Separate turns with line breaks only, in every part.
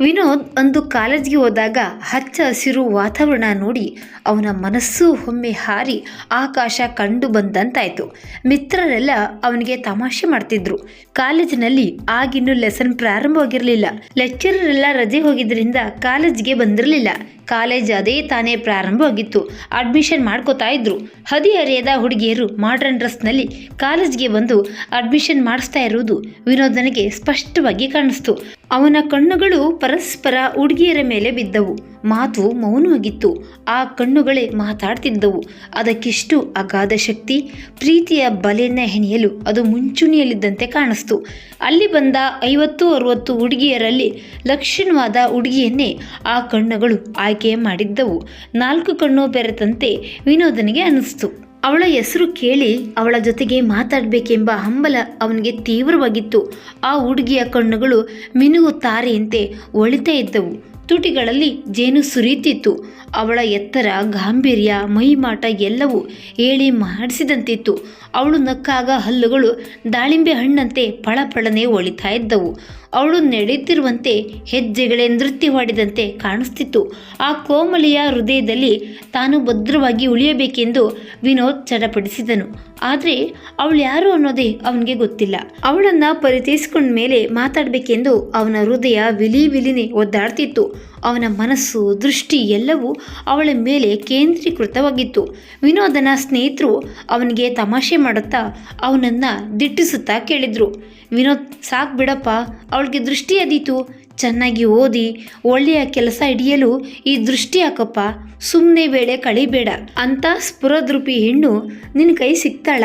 ವಿನೋದ್ ಅಂದು ಕಾಲೇಜ್ಗೆ ಹೋದಾಗ ಹಚ್ಚ ಹಸಿರು ವಾತಾವರಣ ನೋಡಿ ಅವನ ಮನಸ್ಸು ಒಮ್ಮೆ ಹಾರಿ ಆಕಾಶ ಕಂಡು ಬಂದಂತಾಯಿತು. ಮಿತ್ರರೆಲ್ಲ ಅವನಿಗೆ ತಮಾಷೆ ಮಾಡ್ತಿದ್ರು. ಕಾಲೇಜಿನಲ್ಲಿ ಆಗಿನ್ನೂ ಲೆಸನ್ ಪ್ರಾರಂಭವಾಗಿರಲಿಲ್ಲ. ಲೆಕ್ಚರರೆಲ್ಲ ರಜೆ ಹೋಗಿದ್ದರಿಂದ ಕಾಲೇಜ್ಗೆ ಬಂದಿರಲಿಲ್ಲ. ಕಾಲೇಜ್ ಅದೇ ತಾನೇ ಪ್ರಾರಂಭವಾಗಿತ್ತು ಅಡ್ಮಿಷನ್ ಮಾಡ್ಕೋತಾ ಇದ್ರು. ಹದಿಹರೆಯದ ಹುಡುಗಿಯರು ಮಾಡ್ರನ್ ಡ್ರೆಸ್ನಲ್ಲಿ ಕಾಲೇಜ್ಗೆ ಬಂದು ಅಡ್ಮಿಷನ್ ಮಾಡಿಸ್ತಾ ಇರುವುದು ವಿನೋದನಿಗೆ ಸ್ಪಷ್ಟವಾಗಿ ಕಾಣಿಸ್ತು. ಅವನ ಕಣ್ಣುಗಳು ಪರಸ್ಪರ ಹುಡುಗಿಯರ ಮೇಲೆ ಬಿದ್ದವು. ಮಾತು ಮೌನವಾಗಿತ್ತು. ಆ ಕಣ್ಣುಗಳೇ ಮಾತಾಡ್ತಿದ್ದವು. ಅದಕ್ಕಿಷ್ಟು ಅಗಾಧ ಶಕ್ತಿ, ಪ್ರೀತಿಯ ಬಲೆಯನ್ನ ಹೆಣೆಯಲು ಅದು ಮುಂಚೂಣಿಯಲ್ಲಿದ್ದಂತೆ ಕಾಣಿಸ್ತು. ಅಲ್ಲಿ ಬಂದ ಐವತ್ತು ಅರುವತ್ತು ಹುಡುಗಿಯರಲ್ಲಿ ಲಕ್ಷಣವಾದ ಹುಡುಗಿಯನ್ನೇ ಆ ಕಣ್ಣುಗಳು ಆಯ್ಕೆ ಮಾಡಿದ್ದವು. ನಾಲ್ಕು ಕಣ್ಣು ಬೆರೆತಂತೆ ವಿನೋದನಿಗೆ ಅನಿಸ್ತು ಅವಳ ಹೆಸರು ಕೇಳಿ ಅವಳ ಜೊತೆಗೆ ಮಾತಾಡಬೇಕೆಂಬ ಹಂಬಲ ಅವನಿಗೆ ತೀವ್ರವಾಗಿತ್ತು. ಆ ಹುಡುಗಿಯ ಕಣ್ಣುಗಳು ಮಿನುಗು ತಾರೆಯಂತೆ ಒಳಿತಾ ಇದ್ದವು. ತುಟಿಗಳಲ್ಲಿ ಜೇನು ಸುರಿಯುತ್ತಿತ್ತು ಅವಳ ಎತ್ತರ ಗಾಂಭೀರ್ಯ ಮೈಮಾಟ ಎಲ್ಲವೂ ಹೇಳಿ ಮಾಡಿಸಿದಂತಿತ್ತು ಅವಳು ನಕ್ಕಾಗ ಹಲ್ಲುಗಳು ದಾಳಿಂಬೆ ಹಣ್ಣಂತೆ ಫಳಫಳನೆ ಒಳಿತಾ ಇದ್ದವು. ಅವಳು ನಡೆಯುತ್ತಿರುವಂತೆ ಹೆಜ್ಜೆಗಳೇ ನೃತ್ಯವಾಡಿದಂತೆ ಕಾಣಿಸ್ತಿತ್ತು. ಆ ಕೋಮಲಿಯ ಹೃದಯದಲ್ಲಿ ತಾನು ಭದ್ರವಾಗಿ ಉಳಿಯಬೇಕೆಂದು ವಿನೋದ್ ಚಡಪಡಿಸಿದನು. ಆದರೆ ಅವಳು ಯಾರು ಅನ್ನೋದೇ ಅವನಿಗೆ ಗೊತ್ತಿಲ್ಲ. ಅವಳನ್ನು ಪರಿಚಯಿಸಿಕೊಂಡ ಮೇಲೆ ಮಾತಾಡಬೇಕೆಂದು ಅವನ ಹೃದಯ ವಿಲಿ ವಿಲಿನೇ ಒದ್ದಾಡ್ತಿತ್ತು. ಅವನ ಮನಸ್ಸು, ದೃಷ್ಟಿ ಎಲ್ಲವೂ ಅವಳ ಮೇಲೆ ಕೇಂದ್ರೀಕೃತವಾಗಿತ್ತು. ವಿನೋದನ ಸ್ನೇಹಿತರು ಅವನಿಗೆ ತಮಾಷೆ ಮಾಡುತ್ತಾ ಅವನನ್ನು ದಿಟ್ಟಿಸುತ್ತಾ ಕೇಳಿದರು. ವಿನೋದ್, ಸಾಕು ಬಿಡಪ್ಪ, ಅವಳಿಗೆ ದೃಷ್ಟಿ ಅದೀತು. ಚೆನ್ನಾಗಿ ಓದಿ, ಒಳ್ಳೆಯ ಕೆಲಸ ಹಿಡಿಯಲು ಈ ದೃಷ್ಟಿ ಹಾಕಪ್ಪ. ಸುಮ್ಮನೆ ವೇಳೆ ಕಳಿಬೇಡ. ಅಂತ ಸ್ಫುರದ್ರೂಪಿ ಹೆಣ್ಣು ನಿನ್ನ ಕೈ ಸಿಗ್ತಾಳ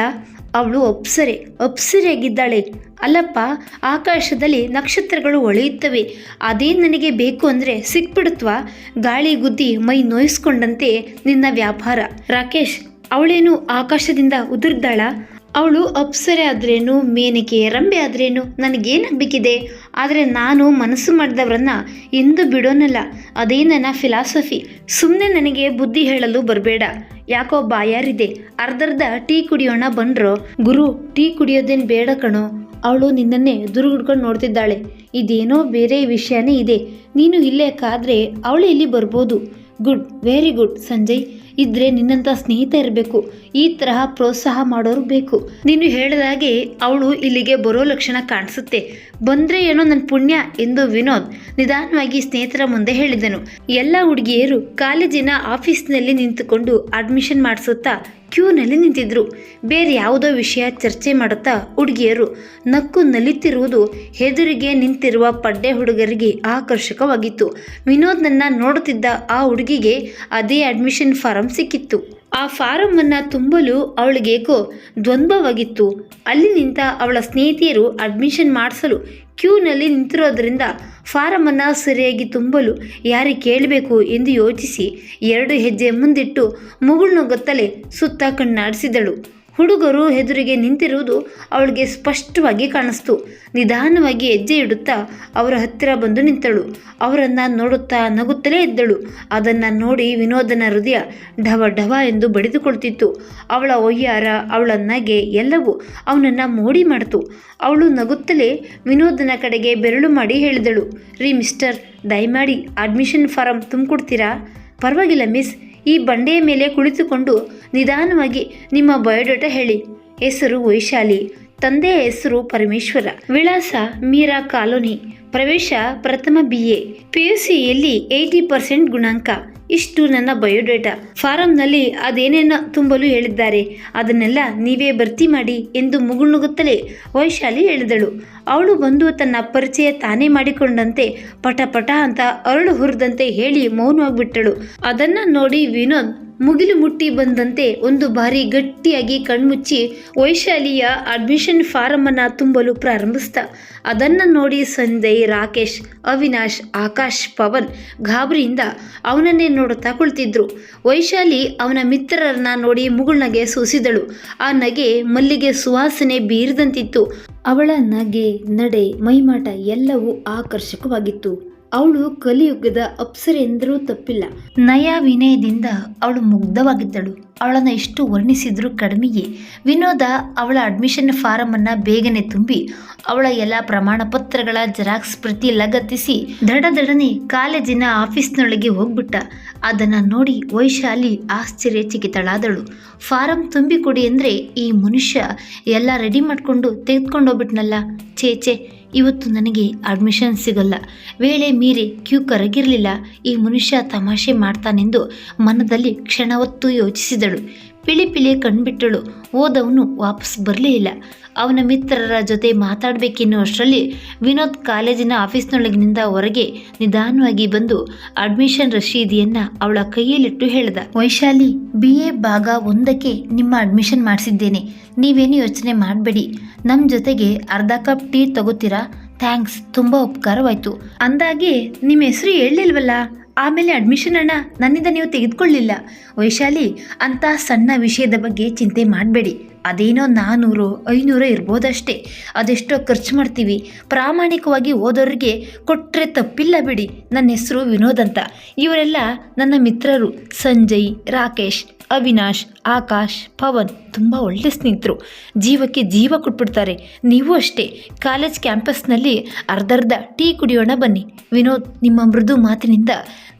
ಅವಳು ಅಪ್ಸರೆ, ಅಪ್ಸರೆಯಾಗಿದ್ದಾಳೆ. ಅಲ್ಲಪ್ಪ, ಆಕಾಶದಲ್ಲಿ ನಕ್ಷತ್ರಗಳು ಒಳೆಯುತ್ತವೆ. ಅದೇ ನನಗೆ ಬೇಕು ಅಂದರೆ ಸಿಕ್ಬಿಡತ್ವ? ಗಾಳಿ ಗುದ್ದಿ ಮೈ ನೋಯಿಸ್ಕೊಂಡಂತೆ ನಿನ್ನ ವ್ಯಾಪಾರ. ರಾಕೇಶ್, ಅವಳೇನು ಆಕಾಶದಿಂದ ಉದುರ್ದಾಳ? ಅವಳು ಅಪ್ಸರೆ ಆದ್ರೇನು, ಮೇನಕೆ ರಂಬೆ ಆದ್ರೇನು, ನನಗೇನಾಗಬೇಕಿದೆ? ಆದರೆ ನಾನು ಮನಸ್ಸು ಮಾಡಿದವರನ್ನ ಎಂದು ಬಿಡೋನಲ್ಲ. ಅದೇ ನನ್ನ ಫಿಲಾಸಫಿ ಸುಮ್ಮನೆ ನನಗೆ ಬುದ್ಧಿ ಹೇಳಲು ಬರಬೇಡ. ಯಾಕೋ ಬಾಯಾರಿದೆ. ಅರ್ಧರ್ಧ ಟೀ ಕುಡಿಯೋಣ ಬಂದ್ರೋ? ಗುರು, ಟೀ ಕುಡಿಯೋದೇನು ಬೇಡ ಕಣೋ. ಅವಳು ನಿನ್ನನ್ನೇ ದುರ್ಗುಡ್ಕೊಂಡು ನೋಡ್ತಿದ್ದಾಳೆ. ಇದೇನೋ ಬೇರೆ ವಿಷಯನೇ ಇದೆ. ನೀನು ಇಲ್ಲೇ ಕಾದ್ರೆ ಅವಳು ಇಲ್ಲಿ ಬರ್ಬೋದು. Good very good Sanjay. ಇದ್ರೆ ನಿನ್ನಂಥ ಸ್ನೇಹಿತ ಇರಬೇಕು. ಈ ತರಹ ಪ್ರೋತ್ಸಾಹ ಮಾಡೋರು ಬೇಕು. ನೀನು ಹೇಳಿದಾಗೆ ಅವಳು ಇಲ್ಲಿಗೆ ಬರೋ ಲಕ್ಷಣ ಕಾಣಿಸುತ್ತೆ. ಬಂದ್ರೆ ಏನೋ ನನ್ನ ಪುಣ್ಯ ಎಂದು ವಿನೋದ್ ನಿಧಾನವಾಗಿ ಸ್ನೇಹಿತರ ಮುಂದೆ ಹೇಳಿದನು. ಎಲ್ಲ ಹುಡುಗಿಯರು ಕಾಲೇಜಿನ ಆಫೀಸ್ನಲ್ಲಿ ನಿಂತುಕೊಂಡು ಅಡ್ಮಿಷನ್ ಮಾಡಿಸುತ್ತಾ ಕ್ಯೂನಲ್ಲಿ ನಿಂತಿದ್ರು. ಬೇರೆ ಯಾವುದೋ ವಿಷಯ ಚರ್ಚೆ ಮಾಡುತ್ತಾ ಹುಡುಗಿಯರು ನಕ್ಕು ನಲಿತಿರುವುದು ಹೆದರಿಗೆ ನಿಂತಿರುವ ಪಡ್ಡೆ ಹುಡುಗರಿಗೆ ಆಕರ್ಷಕವಾಗಿತ್ತು. ವಿನೋದ್ನನ್ನ ನೋಡುತ್ತಿದ್ದ ಆ ಹುಡುಗಿಗೆ ಅದೇ ಅಡ್ಮಿಷನ್ ಫಾರಂ ಸಿಕ್ಕಿತ್ತು. ಆ ಫಾರಮನ್ನು ತುಂಬಲು ಅವಳಿಗೇಕೋ ದ್ವಂದ್ವವಾಗಿತ್ತು. ಅಲ್ಲಿ ನಿಂತ ಅವಳ ಸ್ನೇಹಿತೆಯರು ಅಡ್ಮಿಷನ್ ಮಾಡಿಸಲು ಕ್ಯೂನಲ್ಲಿ ನಿಂತಿರೋದ್ರಿಂದ ಫಾರಮನ್ನು ಸರಿಯಾಗಿ ತುಂಬಲು ಯಾರಿಗೆ ಕೇಳಬೇಕು ಎಂದು ಯೋಚಿಸಿ ಎರಡು ಹೆಜ್ಜೆ ಮುಂದಿಟ್ಟು ಮುಗುಳ್ನುಗ್ಗುತ್ತಲೇ ಸುತ್ತ ಕಣ್ಣಾಡಿಸಿದಳು. ಹುಡುಗರು ಎದುರಿಗೆ ನಿಂತಿರುವುದು ಅವಳಿಗೆ ಸ್ಪಷ್ಟವಾಗಿ ಕಾಣಿಸ್ತು. ನಿಧಾನವಾಗಿ ಹೆಜ್ಜೆ ಇಡುತ್ತಾ ಅವರ ಹತ್ತಿರ ಬಂದು ನಿಂತಳು. ಅವರನ್ನು ನೋಡುತ್ತಾ ನಗುತ್ತಲೇ ಇದ್ದಳು. ಅದನ್ನು ನೋಡಿ ವಿನೋದನ ಹೃದಯ ಢವ ಢವ ಎಂದು ಬಡಿದುಕೊಳ್ತಿತ್ತು. ಅವಳ ಒಯ್ಯಾರ ಅವಳ ನಗೆ ಎಲ್ಲವೂ ಅವನನ್ನು ಮೋಡಿ ಮಾಡಿತು. ಅವಳು ನಗುತ್ತಲೇ ವಿನೋದನ ಕಡೆಗೆ ಬೆರಳು ಮಾಡಿ ಹೇಳಿದಳು. ರೀ, ಮಿಸ್ಟರ್, ದಯಮಾಡಿ ಅಡ್ಮಿಷನ್ ಫಾರಂ ತುಂಬಿಕೊಡ್ತೀರಾ? ಪರವಾಗಿಲ್ಲ, ಮಿಸ್. ಈ ಬಂಡೆಯ ಮೇಲೆ ಕುಳಿತುಕೊಂಡು ನಿಧಾನವಾಗಿ ನಿಮ್ಮ ಬಯೋಡೇಟಾ ಹೇಳಿ. ಹೆಸರು ವೈಶಾಲಿ, ತಂದೆಯ ಹೆಸರು ಪರಮೇಶ್ವರ. ವಿಳಾಸ ಮೀರಾ ಕಾಲೋನಿ, ಪ್ರವೇಶ ಪ್ರಥಮ ಬಿ ಎ, ಪಿ ಯು ಸಿಯಲ್ಲಿ ಏಯ್ಟಿ ಪರ್ಸೆಂಟ್ ಗುಣಾಂಕ. ಇಷ್ಟು ನನ್ನ ಬಯೋಡೇಟಾ. ಫಾರಂನಲ್ಲಿ ಅದೇನೇನೋ ತುಂಬಲು ಹೇಳಿದ್ದಾರೆ. ಅದನ್ನೆಲ್ಲ ನೀವೇ ಭರ್ತಿ ಮಾಡಿ ಎಂದು ಮುಗುಳ್ನುಗುತ್ತಲೇ ವೈಶಾಲಿ ಹೇಳಿದಳು. ಅವಳು ಬಂದು ತನ್ನ ಪರಿಚಯ ತಾನೇ ಮಾಡಿಕೊಂಡಂತೆ ಪಟ ಪಟ ಅಂತ ಅರಳು ಹುರಿದಂತೆ ಹೇಳಿ ಮೌನವಾಗಿಬಿಟ್ಟಳು. ಅದನ್ನ ನೋಡಿ ವಿನೋದ್ ಮುಗಿಲು ಮುಟ್ಟಿ ಬಂದಂತೆ ಒಂದು ಬಾರಿ ಗಟ್ಟಿಯಾಗಿ ಕಣ್ಮುಚ್ಚಿ ವೈಶಾಲಿಯ ಅಡ್ಮಿಷನ್ ಫಾರಮ್ ಅನ್ನ ತುಂಬಲು ಪ್ರಾರಂಭಿಸ್ತ ಅದನ್ನ ನೋಡಿ ಸಂಜಯ್, ರಾಕೇಶ್, ಅವಿನಾಶ್, ಆಕಾಶ್, ಪವನ್ ಗಾಬರಿಯಿಂದ ಅವನನ್ನೇ ನೋಡುತ್ತಾ ಕುಳಿತಿದ್ರು. ವೈಶಾಲಿ ಅವನ ಮಿತ್ರರನ್ನ ನೋಡಿ ಮುಗುಳ್ನಗೆ ಸೂಸಿದಳು. ಆ ನಗೆ ಮಲ್ಲಿಗೆ ಸುವಾಸನೆ ಬೀರಿದಂತಿತ್ತು. ಅವಳ ನಗೆ, ನಡೆ, ಮೈಮಾಟ ಎಲ್ಲವೂ ಆಕರ್ಷಕವಾಗಿತ್ತು. ಅವಳು ಕಲಿಯುಗದ ಅಪ್ಸರೆ ಎಂದರೂ ತಪ್ಪಿಲ್ಲ. ನಯ ವಿನಯದಿಂದ ಅವಳು ಮುಗ್ಧವಾಗಿದ್ದಳು. ಅವಳನ್ನು ಎಷ್ಟು ವರ್ಣಿಸಿದ್ರೂ ಕಡಿಮೆಯೇ. ವಿನೋದ ಅವಳ ಅಡ್ಮಿಷನ್ ಫಾರಮನ್ನು ಬೇಗನೆ ತುಂಬಿ, ಅವಳ ಎಲ್ಲ ಪ್ರಮಾಣ ಪತ್ರಗಳ ಜೆರಾಕ್ಸ್ ಪ್ರತಿ ಲಗತ್ತಿಸಿ ದಡದಡನೆ ಕಾಲೇಜಿನ ಆಫೀಸ್ನೊಳಗೆ ಹೋಗ್ಬಿಟ್ಟ. ಅದನ್ನು ನೋಡಿ ವೈಶಾಲಿ ಆಶ್ಚರ್ಯಚಕಿತಳಾದಳು. ಫಾರಂ ತುಂಬಿ ಕೊಡಿ ಅಂದರೆ ಈ ಮನುಷ್ಯ ಎಲ್ಲ ರೆಡಿ ಮಾಡಿಕೊಂಡು ತೆಗೆದುಕೊಂಡು ಹೋಗ್ಬಿಟ್ನಲ್ಲ. ಛೇ ಛೇ ಇವತ್ತು ನನಗೆ ಅಡ್ಮಿಷನ್ ಸಿಗಲ್ಲ. ವೇಳೆ ಮೀರಿ ಕ್ಯೂ ಕರಗಿರಲಿಲ್ಲ. ಈ ಮನುಷ್ಯ ತಮಾಷೆ ಮಾಡ್ತಾನೆಂದು ಮನದಲ್ಲಿ ಕ್ಷಣವತ್ತು ಯೋಚಿಸಿದಳು. ಪಿಳಿ ಪಿಳಿ ಕಣ್ಬಿಟ್ಟಳು. ಓದವನು ವಾಪಸ್ ಬರಲೇ ಇಲ್ಲ. ಅವನ ಮಿತ್ರರ ಜೊತೆ ಮಾತಾಡಬೇಕೆನ್ನುವಷ್ಟರಲ್ಲಿ ವಿನೋದ್ ಕಾಲೇಜಿನ ಆಫೀಸ್ನೊಳಗಿನಿಂದ ಹೊರಗೆ ನಿಧಾನವಾಗಿ ಬಂದು ಅಡ್ಮಿಷನ್ ರಶೀದಿಯನ್ನ ಅವಳ ಕೈಯಲ್ಲಿಟ್ಟು ಹೇಳಿದ. ವೈಶಾಲಿ ಬಿ ಎ ಭಾಗ ಒಂದಕ್ಕೆ ನಿಮ್ಮ ಅಡ್ಮಿಷನ್ ಮಾಡಿಸಿದ್ದೇನೆ. ನೀವೇನು ಯೋಚನೆ ಮಾಡಬೇಡಿ. ನಮ್ಮ ಜೊತೆಗೆ ಅರ್ಧ ಕಪ್ ಟೀ ತಗೋತೀರಾ? ಥ್ಯಾಂಕ್ಸ್, ತುಂಬ ಉಪಕಾರವಾಯಿತು. ಅಂದಾಗೆ ನಿಮ್ಮ ಹೆಸರು ಹೇಳಲಿಲ್ವಲ್ಲ? ಆಮೇಲೆ ಅಡ್ಮಿಷನ್ ಅಣ್ಣ ನನ್ನಿಂದ ನೀವು ತೆಗೆದುಕೊಳ್ಳಿಲ್ಲ. ವೈಶಾಲಿ ಅಂತ ಸಣ್ಣ ವಿಷಯದ ಬಗ್ಗೆ ಚಿಂತೆ ಮಾಡಬೇಡಿ. ಅದೇನೋ ನಾನ್ನೂರು ಐನೂರು ಇರ್ಬೋದಷ್ಟೇ. ಅದೆಷ್ಟೋ ಖರ್ಚು ಮಾಡ್ತೀವಿ. ಪ್ರಾಮಾಣಿಕವಾಗಿ ಓದೋರಿಗೆ ಕೊಟ್ಟರೆ ತಪ್ಪಿಲ್ಲ ಬಿಡಿ. ನನ್ನ ಹೆಸರು ವಿನೋದ್ ಅಂತ. ಇವರೆಲ್ಲ ನನ್ನ ಮಿತ್ರರು. ಸಂಜಯ್, ರಾಕೇಶ್, ಅವಿನಾಶ್, ಆಕಾಶ್, ಪವನ್ ತುಂಬ ಒಳ್ಳೆ ಸ್ನೇಹಿತರು. ಜೀವಕ್ಕೆ ಜೀವ ಕೊಟ್ಬಿಡ್ತಾರೆ. ನೀವು ಅಷ್ಟೇ. ಕಾಲೇಜ್ ಕ್ಯಾಂಪಸ್ನಲ್ಲಿ ಅರ್ಧರ್ಧ ಟೀ ಕುಡಿಯೋಣ ಬನ್ನಿ. ವಿನೋದ್, ನಿಮ್ಮ ಮೃದು ಮಾತಿನಿಂದ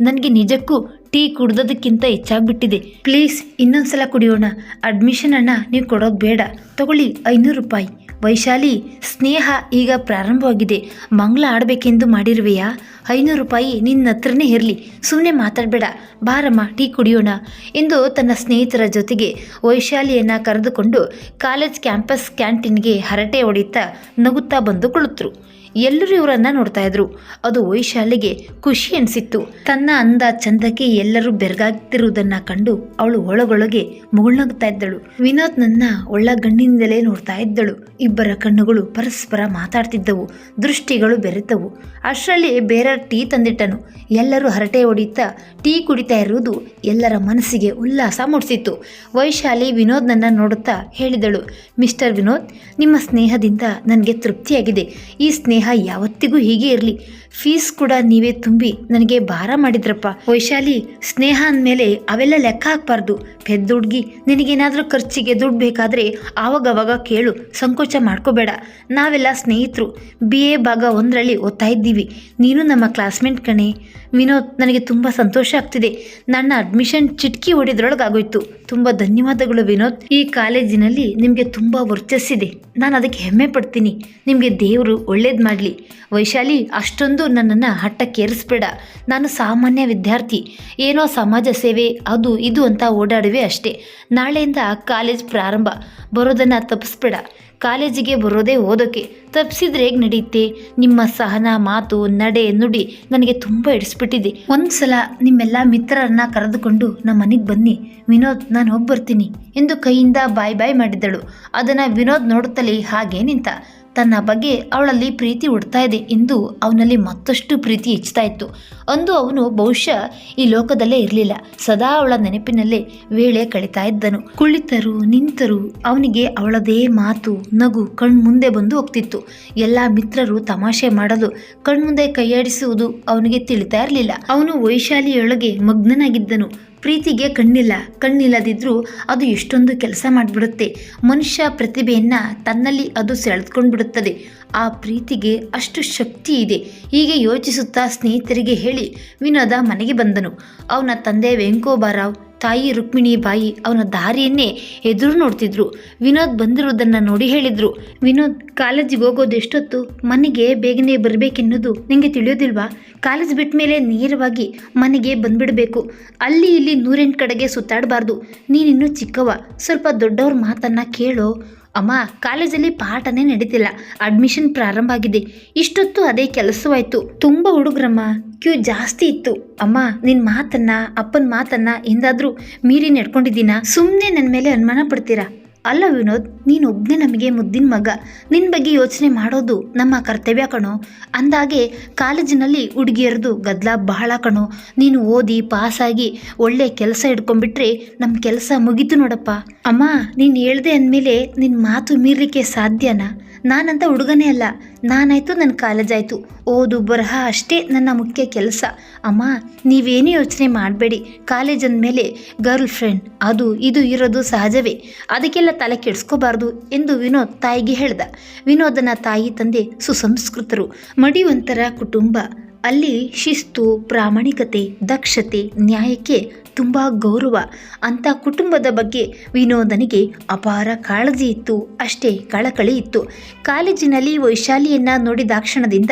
ನನಗೆ ನಿಜಕ್ಕೂ ಟೀ ಕುಡ್ದೋದಕ್ಕಿಂತ ಹೆಚ್ಚಾಗ್ಬಿಟ್ಟಿದೆ. ಪ್ಲೀಸ್, ಇನ್ನೊಂದ್ಸಲ ಕುಡಿಯೋಣ. ಅಡ್ಮಿಷನ್ ಅಣ್ಣ, ನೀವು ಕೊಡೋದು ಬೇಡ. ತಗೊಳ್ಳಿ, ಐನೂರು ರೂಪಾಯಿ. ವೈಶಾಲಿ, ಸ್ನೇಹ ಈಗ ಪ್ರಾರಂಭವಾಗಿದೆ. ಮಂಗಳ ಆಡಬೇಕೆಂದು ಮಾಡಿರುವೆಯಾ? ಐನೂರು ರೂಪಾಯಿ ನಿನ್ನ ಹತ್ರನೇ ಇರಲಿ. ಸುಮ್ಮನೆ ಮಾತಾಡಬೇಡ. ಬಾರಮ್ಮ, ಟೀ ಕುಡಿಯೋಣ ಎಂದು ತನ್ನ ಸ್ನೇಹಿತರ ಜೊತೆಗೆ ವೈಶಾಲಿಯನ್ನು ಕರೆದುಕೊಂಡು ಕಾಲೇಜ್ ಕ್ಯಾಂಪಸ್ ಕ್ಯಾಂಟೀನ್ಗೆ ಹರಟೆ ಹೊಡಿತಾ ನಗುತ್ತಾ ಬಂದು ಕುಳಿತರು. ಎಲ್ಲರೂ ಇವರನ್ನ ನೋಡ್ತಾ ಇದ್ರು. ಅದು ವೈಶಾಲಿಗೆ ಖುಷಿ ಅನಿಸಿತ್ತು. ತನ್ನ ಅಂದ ಚಂದಕ್ಕೆ ಎಲ್ಲರೂ ಬೆರಗಾಗ್ತಿರುವುದನ್ನ ಕಂಡು ಅವಳು ಒಳಗೊಳಗೆ ಮುಗುಳ್ನಗ್ತಾ ಇದ್ದಳು. ವಿನೋದ್ ನನ್ನ ಒಳ್ಳಗಣ್ಣಿಂದಲೇ ನೋಡ್ತಾ ಇದ್ದಳು. ಇಬ್ಬರ ಕಣ್ಣುಗಳು ಪರಸ್ಪರ ಮಾತಾಡ್ತಿದ್ದವು. ದೃಷ್ಟಿಗಳು ಬೆರೆತವು. ಅಷ್ಟರಲ್ಲಿ ಬೇರೆ ಟೀ ತಂದಿಟ್ಟನು. ಎಲ್ಲರೂ ಹರಟೆ ಹೊಡಿತಾ ಟೀ ಕುಡಿತಾ ಇರುವುದು ಎಲ್ಲರ ಮನಸ್ಸಿಗೆ ಉಲ್ಲಾಸ ಮೂಡಿಸಿತ್ತು. ವೈಶಾಲಿ ವಿನೋದ್ನನ್ನ ನೋಡುತ್ತಾ ಹೇಳಿದಳು, ಮಿಸ್ಟರ್ ವಿನೋದ್, ನಿಮ್ಮ ಸ್ನೇಹದಿಂದ ನನಗೆ ತೃಪ್ತಿಯಾಗಿದೆ. ಈ ಸ್ನೇಹ ಯಾವತ್ತಿಗೂ ಹೀಗೆ ಇರಲಿ. ಫೀಸ್ ಕೂಡ ನೀವೇ ತುಂಬಿ ನನಗೆ ಭಾರ ಮಾಡಿದ್ರಪ್ಪ. ವೈಶಾಲಿ, ಸ್ನೇಹ ಅಂದಮೇಲೆ ಅವೆಲ್ಲ ಲೆಕ್ಕ ಹಾಕ್ಬಾರ್ದು. ಪೆದ್ದು ಹುಡ್ಗಿ ನಿನಗೇನಾದರೂ ಖರ್ಚಿಗೆ ದುಡ್ಡು ಬೇಕಾದರೆ ಆವಾಗವಾಗ ಕೇಳು, ಸಂಕೋಚ ಮಾಡ್ಕೋಬೇಡ. ನಾವೆಲ್ಲ ಸ್ನೇಹಿತರು. ಬಿ ಎ ಭಾಗ ಒಂದರಲ್ಲಿ ಓದ್ತಾ ಇದ್ದೀವಿ. ನೀನು ನಮ್ಮ ಕ್ಲಾಸ್ಮೇಟ್ ಕಣೆ. ವಿನೋದ್, ನನಗೆ ತುಂಬ ಸಂತೋಷ ಆಗ್ತಿದೆ. ನನ್ನ ಅಡ್ಮಿಷನ್ ಚಿಟ್ಕಿ ಹೊಡೆದ್ರೊಳಗಾಗೋಯ್ತು ತುಂಬ ಧನ್ಯವಾದಗಳು ವಿನೋದ್. ಈ ಕಾಲೇಜಿನಲ್ಲಿ ನಿಮಗೆ ತುಂಬ ವರ್ಚಸ್ಸಿದೆ. ನಾನು ಅದಕ್ಕೆ ಹೆಮ್ಮೆ ಪಡ್ತೀನಿ. ನಿಮಗೆ ದೇವರು ಒಳ್ಳೇದು ಮಾಡಲಿ. ವೈಶಾಲಿ, ಅಷ್ಟೊಂದು ನನ್ನನ್ನು ಹಟ್ಟಕ್ಕೇರಿಸ್ಬೇಡ ನಾನು ಸಾಮಾನ್ಯ ವಿದ್ಯಾರ್ಥಿ. ಏನೋ ಸಮಾಜ ಸೇವೆ, ಅದು ಇದು ಅಂತ ಓಡಾಡುವೆ ಅಷ್ಟೇ. ನಾಳೆಯಿಂದ ಕಾಲೇಜ್ ಪ್ರಾರಂಭ. ಬರೋದನ್ನು ತಪ್ಪಿಸ್ಬೇಡ. ಕಾಲೇಜಿಗೆ ಬರೋದೇ ಓದೋಕೆ. ತಪ್ಪಿಸಿದ್ರೆ ಹೇಗೆ ನಡೆಯುತ್ತೆ ನಿಮ್ಮ ಸಹನ, ಮಾತು, ನಡೆ, ನುಡಿ ನನಗೆ ತುಂಬ ಹಿಡಿಸ್ಬಿಟ್ಟಿದೆ. ಒಂದು ಸಲ ನಿಮ್ಮೆಲ್ಲ ಮಿತ್ರರನ್ನ ಕರೆದುಕೊಂಡು ನಮ್ಮ ಮನೆಗೆ ಬನ್ನಿ. ವಿನೋದ್, ನಾನು ಹೋಗಿ ಬರ್ತೀನಿ ಎಂದು ಕೈಯಿಂದ ಬಾಯ್ ಬಾಯ್ ಮಾಡಿದ್ದಳು. ಅದನ್ನು ವಿನೋದ್ ನೋಡುತ್ತಲೇ ಹಾಗೆ ನಿಂತ. ತನ್ನ ಬಗ್ಗೆ ಅವಳಲ್ಲಿ ಪ್ರೀತಿ ಹುಡ್ತಾ ಇದೆ ಎಂದು ಅವನಲ್ಲಿ ಮತ್ತಷ್ಟು ಪ್ರೀತಿ ಹೆಚ್ಚುತ್ತಾ ಇತ್ತು. ಅಂದು ಅವನು ಬಹುಶಃ ಈ ಲೋಕದಲ್ಲೇ ಇರಲಿಲ್ಲ. ಸದಾ ಅವಳ ನೆನಪಿನಲ್ಲೇ ವೇಳೆ ಕಳೀತಾ ಇದ್ದನು. ಕುಳಿತರು, ನಿಂತರು, ಅವನಿಗೆ ಅವಳದೇ ಮಾತು, ನಗು, ಕಣ್ಮುಂದೆ ಬಂದು ಹೋಗ್ತಿತ್ತು. ಎಲ್ಲ ಮಿತ್ರರು ತಮಾಷೆ ಮಾಡಲು, ಕಣ್ಮುಂದೆ ಕೈಯಾಡಿಸುವುದು ಅವನಿಗೆ ತಿಳಿತಾ ಇರಲಿಲ್ಲ. ಅವನು ವೈಶಾಲಿಯೊಳಗೆ ಮಗ್ನನಾಗಿದ್ದನು. ಪ್ರೀತಿಗೆ ಕಣ್ಣಿಲ್ಲ, ಕಣ್ಣಿಲ್ಲದಿದ್ರೂ ಅದು ಎಷ್ಟೊಂದು ಕೆಲಸ ಮಾಡಿಬಿಡುತ್ತೆ. ಮನುಷ್ಯ ಪ್ರತಿಭೆಯನ್ನು ತನ್ನಲ್ಲಿ ಅದು ಸೆಳೆದುಕೊಂಡು ಬಿಡುತ್ತದೆ ಆ ಪ್ರೀತಿಗೆ ಅಷ್ಟು ಶಕ್ತಿ ಇದೆ. ಹೀಗೆ ಯೋಚಿಸುತ್ತಾ ಸ್ನೇಹಿತರಿಗೆ ಹೇಳಿ ವಿನೋದ ಮನೆಗೆ ಬಂದನು. ಅವನ ತಂದೆ ವೆಂಕೋಬಾರಾವ್ ತಾಯಿ ರುಕ್ಮಿಣಿ ಬಾಯಿ ಅವನ ದಾರಿಯನ್ನೇ ಎದುರು ನೋಡ್ತಿದ್ರು. ವಿನೋದ್ ಬಂದಿರೋದನ್ನ ನೋಡಿ ಹೇಳಿದ್ರು. ವಿನೋದ್, ಕಾಲೇಜಿಗೆ ಹೋಗೋದು ಎಷ್ಟೊತ್ತು? ಮನೆಗೆ ಬೇಗನೆ ಬರಬೇಕೆನ್ನೋದು ನಿಂಗೆ ತಿಳಿಯೋದಿಲ್ವಾ? ಕಾಲೇಜ್ ಬಿಟ್ಟ ಮೇಲೆ ನೇರವಾಗಿ ಮನೆಗೆ ಬಂದ್ಬಿಡಬೇಕು. ಅಲ್ಲಿ ಇಲ್ಲಿ ನೂರೆಂಟು ಕಡೆಗೆ ಸುತ್ತಾಡಬಾರ್ದು. ನೀನಿನ್ನೂ ಚಿಕ್ಕವ. ಸ್ವಲ್ಪ ದೊಡ್ಡವ್ರ ಮಾತನ್ನ ಕೇಳೋ. ಅಮ್ಮ, ಕಾಲೇಜಲ್ಲಿ ಪಾಠನೇ ನಡೀತಿಲ್ಲ. ಅಡ್ಮಿಷನ್ ಪ್ರಾರಂಭ ಆಗಿದೆ. ಇಷ್ಟೊತ್ತು ಅದೇ ಕೆಲಸವಾಯ್ತು. ತುಂಬ ಹುಡುಗ್ರಮ್ಮ. ಕ್ಯೂ ಜಾಸ್ತಿ ಇತ್ತು. ಅಮ್ಮ ನಿನ್ನ ಮಾತನ್ನ, ಅಪ್ಪನ ಮಾತನ್ನ ಎಂದಾದ್ರೂ ಮೀರಿ ನಡ್ಕೊಂಡಿದ್ದೀನಾ? ಸುಮ್ಮನೆ ನನ್ನ ಮೇಲೆ ಅನುಮಾನ ಪಡ್ತೀರಾ? ಅಲ್ಲ ವಿನೋದ್, ನೀನು ಒಬ್ಬನೇ ನಮಗೆ ಮುದ್ದಿನ ಮಗ. ನಿನ್ನ ಬಗ್ಗೆ ಯೋಚನೆ ಮಾಡೋದು ನಮ್ಮ ಕರ್ತವ್ಯ ಕಣೋ. ಅಂದಾಗೆ ಕಾಲೇಜಿನಲ್ಲಿ ಹುಡುಗಿಯರದು ಗದ್ದಲ ಬಹಳ ಕಣೋ. ನೀನು ಓದಿ ಪಾಸಾಗಿ ಒಳ್ಳೆ ಕೆಲಸ ಹಿಡ್ಕೊಂಡ್ಬಿಟ್ರೆ ನಮ್ಮ ಕೆಲಸ ಮುಗೀತು ನೋಡಪ್ಪ. ಅಮ್ಮ, ನೀನು ಹೇಳ್ದೆ ಅಂದಮೇಲೆ ನಿನ್ನ ಮಾತು ಮೀರಲಿಕ್ಕೆ ಸಾಧ್ಯನಾ? ನಾನಂತ ಹುಡುಗನೇ ಅಲ್ಲ. ನಾನಾಯ್ತು ನನ್ನ ಕಾಲೇಜ್ ಆಯಿತು ಓದು, ಬರಹ ಅಷ್ಟೇ ನನ್ನ ಮುಖ್ಯ ಕೆಲಸ. ಅಮ್ಮ, ನೀವೇನು ಯೋಚನೆ ಮಾಡಬೇಡಿ. ಕಾಲೇಜ್ ಅಂದಮೇಲೆ ಗರ್ಲ್ ಫ್ರೆಂಡ್, ಅದು ಇದು ಇರೋದು ಸಹಜವೇ. ಅದಕ್ಕೆಲ್ಲ ತಲೆ ಕೆಡಿಸ್ಕೋಬಾರ್ದು ಎಂದು ವಿನೋದ್ ತಾಯಿಗೆ ಹೇಳ್ದ. ವಿನೋದನ ತಾಯಿ ತಂದೆ ಸುಸಂಸ್ಕೃತರು. ಮಡಿವಂತರ ಕುಟುಂಬ. ಅಲ್ಲಿ ಶಿಸ್ತು, ಪ್ರಾಮಾಣಿಕತೆ, ದಕ್ಷತೆ, ನ್ಯಾಯಕ್ಕೆ ತುಂಬ ಗೌರವ. ಅಂಥ ಕುಟುಂಬದ ಬಗ್ಗೆ ವಿನೋದನಿಗೆ ಅಪಾರ ಕಾಳಜಿ ಇತ್ತು. ಅಷ್ಟೇ ಕಳಕಳಿ ಇತ್ತು. ಕಾಲೇಜಿನಲ್ಲಿ ವೈಶಾಲಿಯನ್ನು ನೋಡಿದಾಕ್ಷಣದಿಂದ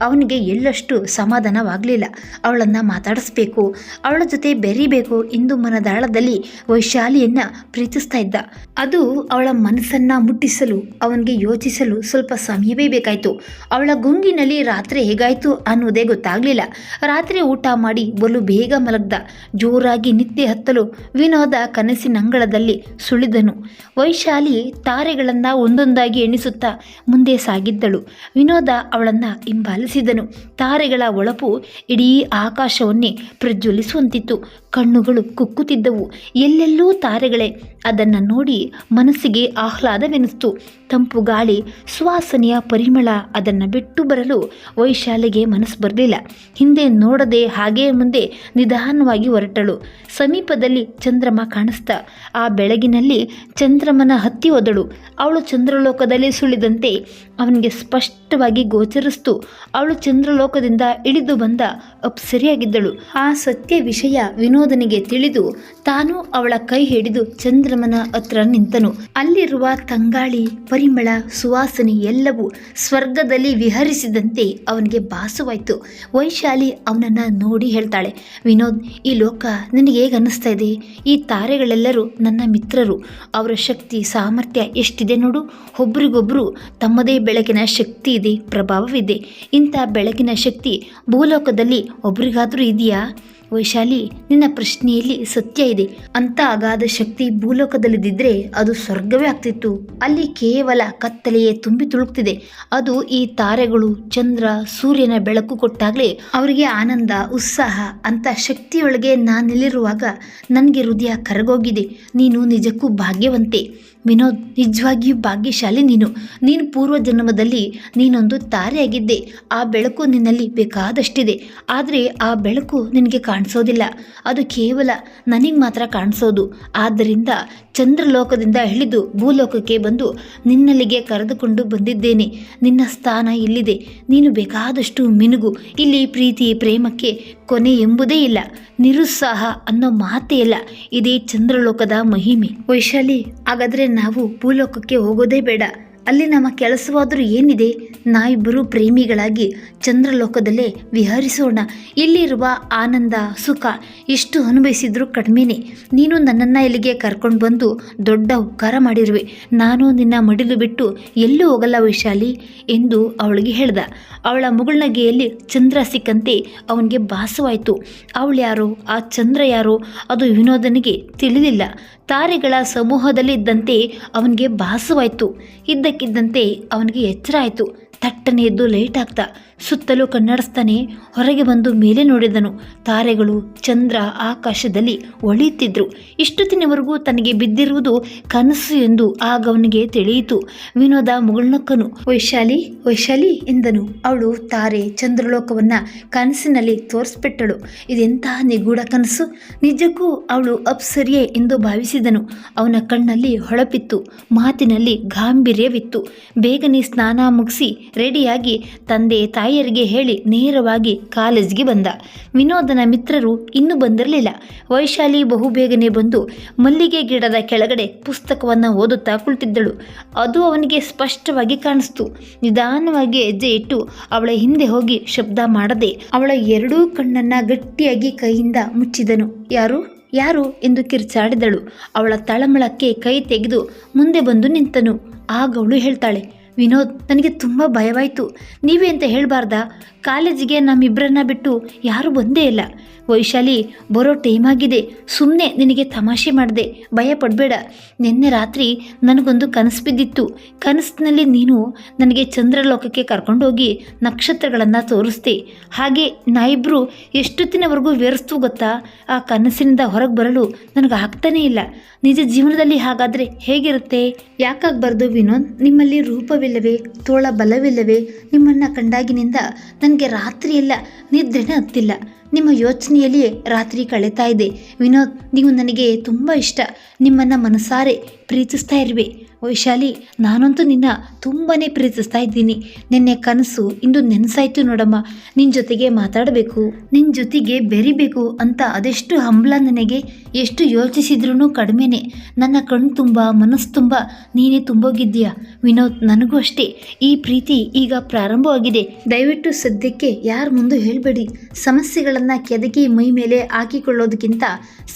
ಅವನಿಗೆ ಎಳ್ಳಷ್ಟು ಸಮಾಧಾನವಾಗಲಿಲ್ಲ. ಅವಳನ್ನು ಮಾತಾಡಿಸ್ಬೇಕು, ಅವಳ ಜೊತೆ ಬೆರಿಬೇಕು ಎಂದು ಮನದಾಳದಲ್ಲಿ ವೈಶಾಲಿಯನ್ನು ಪ್ರೀತಿಸ್ತಾ ಇದ್ದ. ಅದು ಅವಳ ಮನಸ್ಸನ್ನು ಮುಟ್ಟಿಸಲು, ಅವನಿಗೆ ಯೋಚಿಸಲು ಸ್ವಲ್ಪ ಸಮಯವೇ ಬೇಕಾಯಿತು. ಅವಳ ಗುಂಗಿನಲ್ಲಿ ರಾತ್ರಿ ಹೇಗಾಯಿತು ಅನ್ನೋದೇ ಗೊತ್ತಾಗಲಿಲ್ಲ. ರಾತ್ರಿ ಊಟ ಮಾಡಿ ಬಲು ಬೇಗ ಮಲಗ್ದ. ಜೋರಾಗಿ ನಿದ್ದೆ ಹತ್ತಲು ವಿನೋದ ಕನಸಿನಂಗಳದಲ್ಲಿ ಸುಳಿದನು. ವೈಶಾಲಿ ತಾರೆಗಳನ್ನು ಒಂದೊಂದಾಗಿ ಎಣಿಸುತ್ತಾ ಮುಂದೆ ಸಾಗಿದ್ದಳು. ವಿನೋದ ಅವಳನ್ನು ಹಿಂಬಾಲಿಸಿದನು. ತಾರೆಗಳ ಒಳಪು ಇಡೀ ಆಕಾಶವನ್ನೇ ಪ್ರಜ್ವಲಿಸುವಂತಿತ್ತು. ಕಣ್ಣುಗಳು ಕುಕ್ಕುತ್ತಿದ್ದವು. ಎಲ್ಲೆಲ್ಲೂ ತಾರೆಗಳೇ, ಅದನ್ನು ನೋಡಿ ಮನಸ್ಸಿಗೆ ಆಹ್ಲಾದವೆನಿಸ್ತು. ತಂಪು ಗಾಳಿ, ಸುವಾಸನೆಯ ಪರಿಮಳ ಅದನ್ನು ಬಿಟ್ಟು ಬರಲು ವೈಶಾಲಿಗೆ ಮನಸ್ಸು ಬರಲಿಲ್ಲ. ಹಿಂದೆ ನೋಡದೆ ಹಾಗೇ ಮುಂದೆ ನಿಧಾನವಾಗಿ ಹೊರಟಳು. ಸಮೀಪದಲ್ಲಿ ಚಂದ್ರಮ ಕಾಣಿಸ್ತಾ. ಆ ಬೆಳಗಿನಲ್ಲಿ ಚಂದ್ರಮನ ಹತ್ತಿ ಹೋದಳು ಅವಳು ಚಂದ್ರಲೋಕದಲ್ಲಿ ಸುಳಿದಂತೆ ಅವನಿಗೆ ಸ್ಪಷ್ಟವಾಗಿ ಗೋಚರಿಸ್ತು. ಅವಳು ಚಂದ್ರಲೋಕದಿಂದ ಇಳಿದು ಬಂದ ಅಪ್ಸರಿಯಾಗಿದ್ದಳು ಆ ಸತ್ಯ ವಿಷಯ ವಿನೋದನಿಗೆ ತಿಳಿದು ತಾನು ಅವಳ ಕೈ ಹಿಡಿದು ಚಂದ್ರಮನ ಹತ್ರ ನಿಂತನು. ಅಲ್ಲಿರುವ ತಂಗಾಳಿ, ಪರಿಮಳ, ಸುವಾಸನೆ ಎಲ್ಲವೂ ಸ್ವರ್ಗದಲ್ಲಿ ವಿಹರಿಸಿದಂತೆ ಅವನಿಗೆ ಭಾಸವಾಯಿತು. ವೈಶಾಲಿ ಅವನನ್ನು ನೋಡಿ ಹೇಳ್ತಾಳೆ, ವಿನೋದ್, ಈ ಲೋಕ ನನಗೆ ಹೇಗೆ ಅನ್ನಿಸ್ತಾ ಇದೆ? ಈ ತಾರೆಗಳೆಲ್ಲರೂ ನನ್ನ ಮಿತ್ರರು. ಅವರ ಶಕ್ತಿ, ಸಾಮರ್ಥ್ಯ ಎಷ್ಟಿದೆ ನೋಡು. ಒಬ್ರಿಗೊಬ್ಬರು ತಮ್ಮದೇ ಬೆಳಕಿನ ಶಕ್ತಿ ಇದೆ, ಪ್ರಭಾವವಿದೆ. ಇಂಥ ಬೆಳಕಿನ ಶಕ್ತಿ ಭೂಲೋಕದಲ್ಲಿ ಒಬ್ರಿಗಾದರೂ ಇದೆಯಾ? ವೈಶಾಲಿ, ನಿನ್ನ ಪ್ರಶ್ನೆಯಲ್ಲಿ ಸತ್ಯ ಇದೆ. ಅಂತ ಅಗಾಧ ಶಕ್ತಿ ಭೂಲೋಕದಲ್ಲಿದ್ದರೆ ಅದು ಸ್ವರ್ಗವೇ ಆಗ್ತಿತ್ತು. ಅಲ್ಲಿ ಕೇವಲ ಕತ್ತಲೆಯೇ ತುಂಬಿ ತುಳುಕ್ತಿದೆ. ಅದು ಈ ತಾರೆಗಳು, ಚಂದ್ರ, ಸೂರ್ಯನ ಬೆಳಕು ಕೊಟ್ಟಾಗಲೇ ಅವರಿಗೆ ಆನಂದ, ಉತ್ಸಾಹ ಅಂತ ಶಕ್ತಿಯೊಳಗೆ ನಾನಿಲ್ಲಿರುವಾಗ ನನಗೆ ಹೃದಯ ಕರಗೋಗಿದೆ. ನೀನು ನಿಜಕ್ಕೂ ಭಾಗ್ಯವಂತೆ. ವಿನೋದ್, ನಿಜವಾಗಿಯೂ ಭಾಗ್ಯಶಾಲಿ ನೀನು. ನೀನು ಪೂರ್ವ ಜನ್ಮದಲ್ಲಿ ನೀನೊಂದು ತಾರೆಯಾಗಿದ್ದೆ. ಆ ಬೆಳಕು ನಿನ್ನಲ್ಲಿ ಬೇಕಾದಷ್ಟಿದೆ. ಆದರೆ ಆ ಬೆಳಕು ನಿನಗೆ ಕಾಣಿಸೋದಿಲ್ಲ. ಅದು ಕೇವಲ ನನಗೆ ಮಾತ್ರ ಕಾಣಿಸೋದು. ಆದ್ದರಿಂದ ಚಂದ್ರಲೋಕದಿಂದ ಇಳಿದು ಭೂಲೋಕಕ್ಕೆ ಬಂದು ನಿನ್ನಲ್ಲಿಗೆ ಕರೆದುಕೊಂಡು ಬಂದಿದ್ದೇನೆ. ನಿನ್ನ ಸ್ಥಾನ ಇಲ್ಲಿದೆ. ನೀನು ಬೇಕಾದಷ್ಟು ಮಿನುಗು. ಇಲ್ಲಿ ಪ್ರೀತಿ, ಪ್ರೇಮಕ್ಕೆ ಕೊನೆ ಎಂಬುದೇ ಇಲ್ಲ. ನಿರುತ್ಸಾಹ ಅನ್ನೋ ಮಾತೇ ಇಲ್ಲ. ಇದೇ ಚಂದ್ರಲೋಕದ ಮಹಿಮೆ. ವೈಶಾಲಿ, ಹಾಗಾದರೆ ನಾವು ಭೂಲೋಕಕ್ಕೆ ಹೋಗೋದೇ ಬೇಡ. ಅಲ್ಲಿ ನಮ್ಮ ಕೆಲಸವಾದರೂ ಏನಿದೆ? ನಾವಿಬ್ಬರು ಪ್ರೇಮಿಗಳಾಗಿ ಚಂದ್ರಲೋಕದಲ್ಲೇ ವಿಹರಿಸೋಣ. ಇಲ್ಲಿರುವ ಆನಂದ, ಸುಖ ಎಷ್ಟು ಅನುಭವಿಸಿದ್ರೂ ಕಡಿಮೆನೆ ನೀನು ನನ್ನನ್ನು ಇಲ್ಲಿಗೆ ಕರ್ಕೊಂಡು ಬಂದು ದೊಡ್ಡ ಉಪಕಾರ ಮಾಡಿರುವೆ. ನಾನು ನಿನ್ನ ಮಡಿಲು ಬಿಟ್ಟು ಎಲ್ಲೂ ಹೋಗಲ್ಲ ವೈಶಾಲಿ ಎಂದು ಅವಳಿಗೆ ಹೇಳ್ದ. ಅವಳ ಮುಗುಳ್ನಗೆಯಲ್ಲಿ ಚಂದ್ರ ಸಿಕ್ಕಂತೆ ಅವನಿಗೆ ಭಾಸವಾಯಿತು. ಅವಳು ಯಾರೋ? ಆ ಚಂದ್ರ ಯಾರೋ? ಅದು ವಿನೋದನಿಗೆ ತಿಳಿದಿಲ್ಲ. ತಾರೆಗಳ ಸಮೂಹದಲ್ಲಿದ್ದಂತೆ ಅವನಿಗೆ ಭಾಸವಾಯಿತು. ಇದ್ದಕ್ಕಿದ್ದಂತೆ ಅವನಿಗೆ ಎಚ್ಚರ ಆಯಿತು. ತಟ್ಟನೆ ಎದ್ದು ಲೇಟ್ ಆಗ್ತಾ ಸುತ್ತಲೂ ಕನ್ನಡಿಸ್ತಾನೆ ಹೊರಗೆ ಬಂದು ಮೇಲೆ ನೋಡಿದನು. ತಾರೆಗಳು ಚಂದ್ರ ಆಕಾಶದಲ್ಲಿ ಒಳಿಯುತ್ತಿದ್ದರು ಇಷ್ಟು ದಿನವರೆಗೂ ತನಗೆ ಬಿದ್ದಿರುವುದು ಕನಸು ಎಂದು ಆಗ ಅವನಿಗೆ ತಿಳಿಯಿತು. ವಿನೋದ ಮುಗುಳ್ನಕ್ಕನು. ವೈಶಾಲಿ ವೈಶಾಲಿ ಎಂದನು. ಅವಳು ತಾರೆ ಚಂದ್ರಲೋಕವನ್ನ ಕನಸಿನಲ್ಲಿ ತೋರಿಸ್ಬಿಟ್ಟಳು ಇದೆಂತಹ ನಿಗೂಢ ಕನಸು? ನಿಜಕ್ಕೂ ಅವಳು ಅಪ್ಸರಿಯೇ ಎಂದು ಭಾವಿಸಿದನು. ಅವನ ಕಣ್ಣಲ್ಲಿ ಹೊಳಪಿತ್ತು. ಮಾತಿನಲ್ಲಿ ಗಾಂಭೀರ್ಯವಿತ್ತು. ಬೇಗನೆ ಸ್ನಾನ ಮುಗಿಸಿ ರೆಡಿಯಾಗಿ ತಂದೆ ತಾಯಿಯರಿಗೆ ಹೇಳಿ ನೇರವಾಗಿ ಕಾಲೇಜ್ಗೆ ಬಂದ. ವಿನೋದನ ಮಿತ್ರರು ಇನ್ನೂ ಬಂದಿರಲಿಲ್ಲ. ವೈಶಾಲಿ ಬಹುಬೇಗನೆ ಬಂದು ಮಲ್ಲಿಗೆ ಗಿಡದ ಕೆಳಗಡೆ ಪುಸ್ತಕವನ್ನು ಓದುತ್ತಾ ಕುಳಿತಿದ್ದಳು. ಅದು ಅವನಿಗೆ ಸ್ಪಷ್ಟವಾಗಿ ಕಾಣಿಸ್ತು. ನಿಧಾನವಾಗಿ ಹೆಜ್ಜೆ ಇಟ್ಟು ಅವಳ ಹಿಂದೆ ಹೋಗಿ ಶಬ್ದ ಮಾಡದೆ ಅವಳ ಎರಡೂ ಕಣ್ಣನ್ನು ಗಟ್ಟಿಯಾಗಿ ಕೈಯಿಂದ ಮುಚ್ಚಿದನು. ಯಾರು? ಯಾರು? ಎಂದು ಕಿರ್ಚಾಡಿದಳು. ಅವಳ ತಳಮಳಕ್ಕೆ ಕೈ ತೆಗೆದು ಮುಂದೆ ಬಂದು ನಿಂತನು. ಆಗ ಅವಳು ಹೇಳ್ತಾಳೆ ವಿನೋದ್, ನನಗೆ ತುಂಬ ಭಯವಾಯಿತು. ನೀವೇ ಅಂತ ಹೇಳಬಾರ್ದಾ? ಕಾಲೇಜಿಗೆ ನಮ್ಮಿಬ್ಬರನ್ನ ಬಿಟ್ಟು ಯಾರೂ ಬಂದೇ ಇಲ್ಲ. ವೈಶಾಲಿ, ಬರೋ ಟೈಮ್ ಆಗಿದೆ. ಸುಮ್ಮನೆ ನಿನಗೆ ತಮಾಷೆ ಮಾಡಿದೆ. ಭಯ ಪಡಬೇಡ. ನಿನ್ನೆ ರಾತ್ರಿ ನನಗೊಂದು ಕನಸು ಬಿದ್ದಿತ್ತು. ಕನಸಿನಲ್ಲಿ ನೀನು ನನಗೆ ಚಂದ್ರಲೋಕಕ್ಕೆ ಕರ್ಕೊಂಡೋಗಿ ನಕ್ಷತ್ರಗಳನ್ನು ತೋರಿಸ್ದೆ. ಹಾಗೆ ನಾಯಿಬ್ರು ಎಷ್ಟೊತ್ತಿನವರೆಗೂ ವಿವರಿಸ್ತು ಗೊತ್ತಾ? ಆ ಕನಸಿನಿಂದ ಹೊರಗೆ ಬರಲು ನನಗೆ ಆಗ್ತಾನೇ ಇಲ್ಲ. ನಿಜ ಜೀವನದಲ್ಲಿ ಹಾಗಾದರೆ ಹೇಗಿರುತ್ತೆ? ಯಾಕಾಗಬಾರ್ದು ವಿನೋದ್? ನಿಮ್ಮಲ್ಲಿ ರೂಪ ತೂಕವಿಲ್ಲವೇ ತೋಳ ಬಲವಿಲ್ಲವೇ? ನಿಮ್ಮನ್ನು ಕಂಡಾಗಿನಿಂದ ನನಗೆ ರಾತ್ರಿಯೆಲ್ಲ ನಿದ್ರೆನೇ ಹತ್ತಿಲ್ಲ. ನಿಮ್ಮ ಯೋಚನೆಯಲ್ಲಿಯೇ ರಾತ್ರಿ ಕಳೀತಾ ಇದೆ. ವಿನೋದ್, ನೀವು ನನಗೆ ತುಂಬ ಇಷ್ಟ. ನಿಮ್ಮನ್ನು ಮನಸಾರೆ ಪ್ರೀತಿಸ್ತಾ ಇರುವೆ. ವೈಶಾಲಿ, ನಾನಂತೂ ನಿನ್ನ ತುಂಬಾ ಪ್ರೀತಿಸ್ತಾ ಇದ್ದೀನಿ. ನಿನ್ನೆ ಕನಸು ಇಂದು ನೆನಸಾಯ್ತು ನೋಡಮ್ಮ. ನಿನ್ನ ಜೊತೆಗೆ ಮಾತಾಡಬೇಕು ನಿನ್ನ ಜೊತೆಗೆ ಬೆರಿಬೇಕು ಅಂತ ಅದೆಷ್ಟು ಹಂಬಲ ನನಗೆ, ಎಷ್ಟು ಯೋಚಿಸಿದ್ರೂ ಕಡಿಮೆನೆ. ನನ್ನ ಕಣ್ಣು ತುಂಬ, ಮನಸ್ಸು ತುಂಬ, ನೀನೇ ತುಂಬೋಗಿದ್ದೀಯ? ವಿನೋದ್, ನನಗೂ ಅಷ್ಟೇ. ಈ ಪ್ರೀತಿ ಈಗ ಪ್ರಾರಂಭವಾಗಿದೆ. ದಯವಿಟ್ಟು ಸದ್ಯಕ್ಕೆ ಯಾರ ಮುಂದೆ ಹೇಳಬೇಡಿ. ಸಮಸ್ಯೆಗಳನ್ನು ಕೆದಕಿ ಮೈ ಮೇಲೆ ಹಾಕಿಕೊಳ್ಳೋದಕ್ಕಿಂತ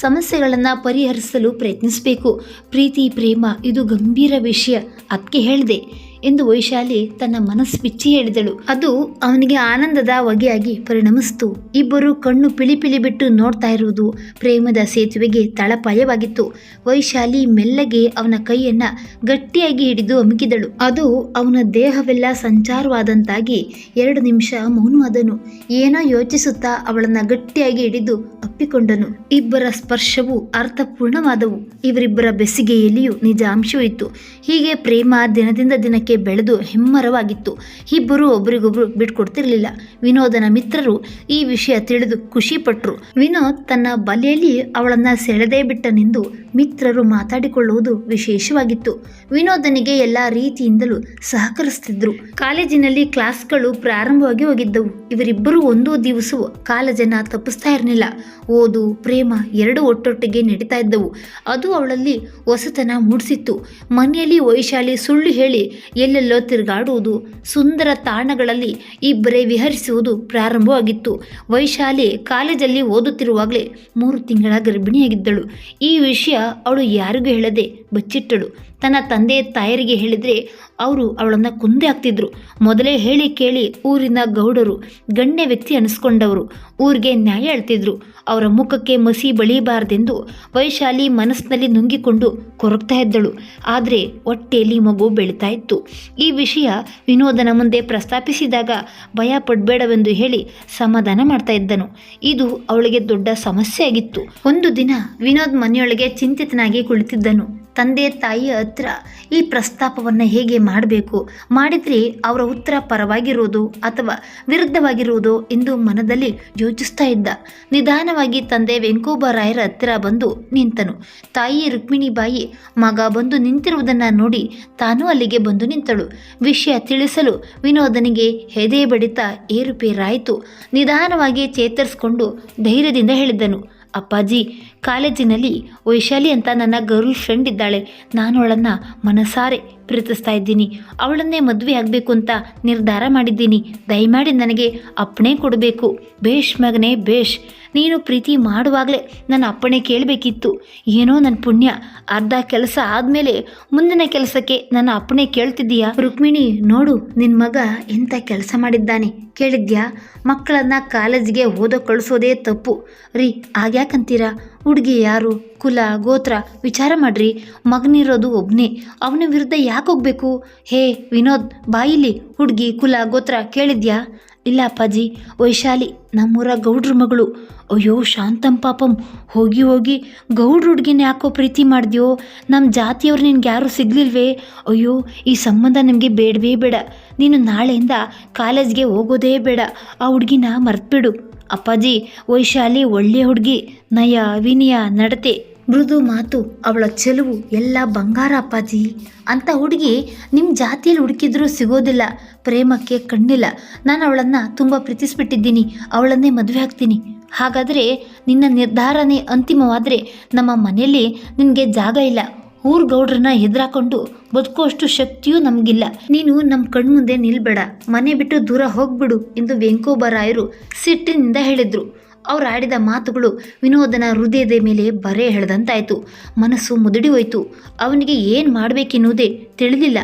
ಸಮಸ್ಯೆಗಳನ್ನು ಪರಿಹರಿಸಲು ಪ್ರಯತ್ನಿಸಬೇಕು. ಪ್ರೀತಿ, ಪ್ರೇಮ, ಇದು ಗಂಭೀರ ವಿಷಯ ಅದಕ್ಕೆ ಹೇಳಿದೆ ಎಂದು ವೈಶಾಲಿ ತನ್ನ ಮನಸ್ಸು ಬಿಚ್ಚಿ ಹೇಳಿದಳು. ಅದು ಅವನಿಗೆ ಆನಂದದ ಹೊಗೆಯಾಗಿ ಪರಿಣಮಿಸಿತು. ಇಬ್ಬರು ಕಣ್ಣು ಪಿಳಿಪಿಳಿ ಪಿಳಿ ಬಿಟ್ಟು ನೋಡ್ತಾ ಇರುವುದು ಪ್ರೇಮದ ಸೇತುವೆಗೆ ತಳಪಾಯವಾಗಿತ್ತು. ವೈಶಾಲಿ ಮೆಲ್ಲಗೆ ಅವನ ಕೈಯನ್ನ ಗಟ್ಟಿಯಾಗಿ ಹಿಡಿದು ಅಮುಕಿದಳು ಅದು ಅವನ ದೇಹವೆಲ್ಲ ಸಂಚಾರವಾದಂತಾಗಿ ಎರಡು ನಿಮಿಷ ಮೌನವಾದನು. ಏನೋ ಯೋಚಿಸುತ್ತಾ ಅವಳನ್ನ ಗಟ್ಟಿಯಾಗಿ ಹಿಡಿದು ಅಪ್ಪಿಕೊಂಡನು. ಇಬ್ಬರ ಸ್ಪರ್ಶವು ಅರ್ಥಪೂರ್ಣವಾದವು. ಇವರಿಬ್ಬರ ಬೆಸಿಗೆಯಲ್ಲಿಯೂ ನಿಜ ಅಂಶವಿತ್ತು ಹೀಗೆ ಪ್ರೇಮ ದಿನದಿಂದ ದಿನಕ್ಕೆ ಬೆಳೆದು ಹೆಮ್ಮರವಾಗಿತ್ತು. ಇಬ್ಬರು ಒಬ್ರಿಗೊಬ್ರು ಬಿಟ್ಕೊಡ್ತಿರ್ಲಿಲ್ಲ. ವಿನೋದನ ಮಿತ್ರರು ಈ ವಿಷಯ ತಿಳಿದು ಖುಷಿಪಟ್ಟರು ವಿನೋದ್ ತನ್ನ ಬಲೆಯಲ್ಲಿ ಅವಳನ್ನ ಸೆಳೆದೇ ಬಿಟ್ಟನೆಂದು ಮಿತ್ರರು ಮಾತಾಡಿಕೊಳ್ಳುವುದು ವಿಶೇಷವಾಗಿತ್ತು. ವಿನೋದನಿಗೆ ಎಲ್ಲ ರೀತಿಯಿಂದಲೂ ಸಹಕರಿಸ್ತಿದ್ರು. ಕಾಲೇಜಿನಲ್ಲಿ ಕ್ಲಾಸ್ಗಳು ಪ್ರಾರಂಭವಾಗಿ ಹೋಗಿದ್ದವು. ಇವರಿಬ್ಬರು ಒಂದು ದಿವಸವೂ ಕಾಲೇಜನ್ನ ತಪ್ಪಿಸ್ತಾ ಇರಲಿಲ್ಲ. ಓದು, ಪ್ರೇಮ ಎರಡು ಒಟ್ಟೊಟ್ಟಿಗೆ ನಡೀತಾ ಇದ್ದವು. ಅದು ಅವಳಲ್ಲಿ ಹೊಸತನ ಮೂಡಿಸಿತ್ತು. ಮನೆಯಲ್ಲಿ ವೈಶಾಲಿ ಸುಳ್ಳು ಹೇಳಿ ಎಲ್ಲೆಲ್ಲೋ ತಿರುಗಾಡುವುದು, ಸುಂದರ ತಾಣಗಳಲ್ಲಿ ಇಬ್ಬರೇ ವಿಹರಿಸುವುದು ಪ್ರಾರಂಭವಾಗಿತ್ತು. ವೈಶಾಲಿ ಕಾಲೇಜಲ್ಲಿ ಓದುತ್ತಿರುವಾಗಲೇ ಮೂರು ತಿಂಗಳ ಗರ್ಭಿಣಿಯಾಗಿದ್ದಳು. ಈ ವಿಷಯ ಅವಳು ಯಾರಿಗೂ ಹೇಳದೆ ಬಚ್ಚಿಟ್ಟಳು. ತನ್ನ ತಂದೆ ತಾಯರಿಗೆ ಹೇಳಿದರೆ ಅವರು ಅವಳನ್ನು ಕುಂದೆ ಹಾಕ್ತಿದ್ರು. ಮೊದಲೇ ಹೇಳಿ ಕೇಳಿ ಊರಿನ ಗೌಡರು, ಗಣ್ಯ ವ್ಯಕ್ತಿ ಅನಿಸ್ಕೊಂಡವರು. ಊರಿಗೆ ನ್ಯಾಯ ಹೇಳ್ತಿದ್ರು. ಅವರ ಮುಖಕ್ಕೆ ಮಸಿ ಬಳಿಬಾರದೆಂದು ವೈಶಾಲಿ ಮನಸ್ಸಿನಲ್ಲಿ ನುಂಗಿಕೊಂಡು ಕೊರಗ್ತಾ ಇದ್ದಳು. ಆದರೆ ಹೊಟ್ಟೆಯಲ್ಲಿ ಮಗು ಬೆಳೀತಾ ಇತ್ತು. ಈ ವಿಷಯ ವಿನೋದನ ಮುಂದೆ ಪ್ರಸ್ತಾಪಿಸಿದಾಗ ಭಯ ಪಡಬೇಡವೆಂದು ಹೇಳಿ ಸಮಾಧಾನ ಮಾಡ್ತಾ ಇದ್ದನು. ಇದು ಅವಳಿಗೆ ದೊಡ್ಡ ಸಮಸ್ಯೆ ಆಗಿತ್ತು. ಒಂದು ದಿನ ವಿನೋದ್ ಮನೆಯೊಳಗೆ ಚಿಂತಿತನಾಗಿ ಕುಳಿತಿದ್ದನು. ತಂದೆ ತಾಯಿ ಹತ್ರ ಈ ಪ್ರಸ್ತಾಪವನ್ನು ಹೇಗೆ ಮಾಡಬೇಕು? ಮಾಡಿದರೆ ಅವರ ಉತ್ತರ ಪರವಾಗಿರುವುದು ಅಥವಾ ವಿರುದ್ಧವಾಗಿರುವುದು ಎಂದು ಮನದಲ್ಲಿ ಯೋಚಿಸ್ತಾ ಇದ್ದ. ನಿಧಾನವಾಗಿ ತಂದೆ ವೆಂಕೋಬರಾಯರ ಹತ್ತಿರ ಬಂದು ನಿಂತನು. ತಾಯಿ ರುಕ್ಮಿಣಿಬಾಯಿ ಮಗ ಬಂದು ನಿಂತಿರುವುದನ್ನು ನೋಡಿ ತಾನು ಅಲ್ಲಿಗೆ ಬಂದು ನಿಂತಳು. ವಿಷಯ ತಿಳಿಸಲು ವಿನೋದನಿಗೆ ಹೆದೆ ಬಡಿತ ಏರುಪೇರಾಯಿತು. ನಿಧಾನವಾಗಿ ಚೇತರಿಸಿಕೊಂಡು ಧೈರ್ಯದಿಂದ ಹೇಳಿದ್ದನು ಅಪ್ಪಾಜಿ ಕಾಲೇಜಿನಲ್ಲಿ ವೈಶಾಲಿ ಅಂತ ನನ್ನ ಗರ್ಲ್ ಫ್ರೆಂಡ್ ಇದ್ದಾಳೆ. ನಾನು ಅವಳನ್ನು ಮನಸಾರೆ ಪ್ರೀತಿಸ್ತಾ ಇದ್ದೀನಿ. ಅವಳನ್ನೇ ಮದುವೆ ಆಗಬೇಕು ಅಂತ ನಿರ್ಧಾರ ಮಾಡಿದ್ದೀನಿ. ದಯಮಾಡಿ ನನಗೆ ಅಪ್ಪಣೆ ಕೊಡಬೇಕು. ಭೇಷ್ ಮಗನೇ, ಬೇಷ್. ನೀನು ಪ್ರೀತಿ ಮಾಡುವಾಗಲೇ ನನ್ನ ಅಪ್ಪಣೆ ಕೇಳಬೇಕಿತ್ತು. ಏನೋ ನನ್ನ ಪುಣ್ಯ. ಅರ್ಧ ಕೆಲಸ ಆದಮೇಲೆ ಮುಂದಿನ ಕೆಲಸಕ್ಕೆ ನನ್ನ ಅಪ್ಪಣೆ ಕೇಳ್ತಿದ್ದೀಯಾ? ರುಕ್ಮಿಣಿ, ನೋಡು ನಿನ್ನ ಮಗ ಎಂಥ ಕೆಲಸ ಮಾಡಿದ್ದಾನೆ. ಕೇಳಿದ್ಯಾ? ಮಕ್ಕಳನ್ನು ಕಾಲೇಜಿಗೆ ಓದೋ ಕಳಿಸೋದೇ ತಪ್ಪು. ರೀ, ಆಗ್ಯಾಕಂತೀರಾ? ಹುಡುಗಿ ಯಾರು? ಕುಲ, ಗೋತ್ರ, ವಿಚಾರ ಮಾಡ್ರಿ. ಮಗನಿರೋದು ಒಬ್ಬನೇ ಅವನ ವಿರುದ್ಧ ಯಾಕೆ ಹೋಗ್ಬೇಕು? ಹೇ, ವಿನೋದ್, ಬಾಯಿಲಿ ಹುಡುಗಿ, ಕುಲ, ಗೋತ್ರ ಕೇಳಿದ್ಯಾ? ಇಲ್ಲ ಅಪ್ಪಾಜಿ, ವೈಶಾಲಿ, ನಮ್ಮೂರ ಗೌಡ್ರ ಮಗಳು. ಅಯ್ಯೋ, ಶಾಂತಂ ಪಾಪಂ. ಹೋಗಿ ಹೋಗಿ ಗೌಡ್ರ ಹುಡುಗಿನ ಯಾಕೋ ಪ್ರೀತಿ ಮಾಡಿದ್ಯೋ? ನಮ್ಮ ಜಾತಿಯವ್ರು ನಿನ್ಗೆ ಯಾರೂ ಸಿಗ್ಲಿಲ್ವೇ? ಅಯ್ಯೋ, ಈ ಸಂಬಂಧ ನಿಮಗೆ ಬೇಡವೇ ಬೇಡ. ನೀನು ನಾಳೆಯಿಂದ ಕಾಲೇಜ್ಗೆ ಹೋಗೋದೇ ಬೇಡ. ಆ ಹುಡುಗಿನ ಮರ್ತ್ಬಿಡು. ಅಪ್ಪಾಜಿ, ವೈಶಾಲಿ ಒಳ್ಳೆಯ ಹುಡುಗಿ, ನಯ, ವಿನಯ, ನಡತೆ. ಮೃದು ಮಾತು, ಅವಳ ಚೆಲುವು, ಎಲ್ಲ ಬಂಗಾರ ಅಪ್ಪಾಜಿ. ಅಂತ ಹುಡುಗಿ ನಿಮ್ಮ ಜಾತಿಯಲ್ಲಿ ಹುಡುಕಿದ್ರೂ ಸಿಗೋದಿಲ್ಲ, ಪ್ರೇಮಕ್ಕೆ ಕಣ್ಣಿಲ್ಲ. ನಾನು ಅವಳನ್ನು ತುಂಬ ಪ್ರೀತಿಸ್ಬಿಟ್ಟಿದ್ದೀನಿ, ಅವಳನ್ನೇ ಮದುವೆ ಆಗ್ತೀನಿ. ಹಾಗಾದರೆ ನಿನ್ನ ನಿರ್ಧಾರನೇ ಅಂತಿಮವಾದರೆ ನಮ್ಮ ಮನೆಯಲ್ಲಿ ನಿನಗೆ ಜಾಗ ಇಲ್ಲ. ಊರ್ ಗೌಡ್ರನ್ನ ಬದುಕೋ ಅಷ್ಟು ಶಕ್ತಿಯೂ ನಮಗಿಲ್ಲ. ನೀನು ನಮ್ಮ ಕಣ್ಮುಂದೆ ನಿಲ್ಬೇಡ. ಮನೆ ಬಿಟ್ಟು ದೂರ ಹೋಗ್ಬಿಡು ಎಂದು ವೆಂಕೋಬರಾಯರು ಸಿಟ್ಟಿನಿಂದ ಹೇಳಿದ್ರು. ಅವ್ರು ಆಡಿದ ಮಾತುಗಳು ವಿನೋದನ ಹೃದಯದ ಮೇಲೆ ಬರೆ ಎಳೆದಂತಾಯಿತು. ಮನಸ್ಸು ಮುದುಡಿ ಹೋಯಿತು. ಅವನಿಗೆ ಏನು ಮಾಡಬೇಕೆನ್ನುವುದೇ ತಿಳಿದಿಲ್ಲ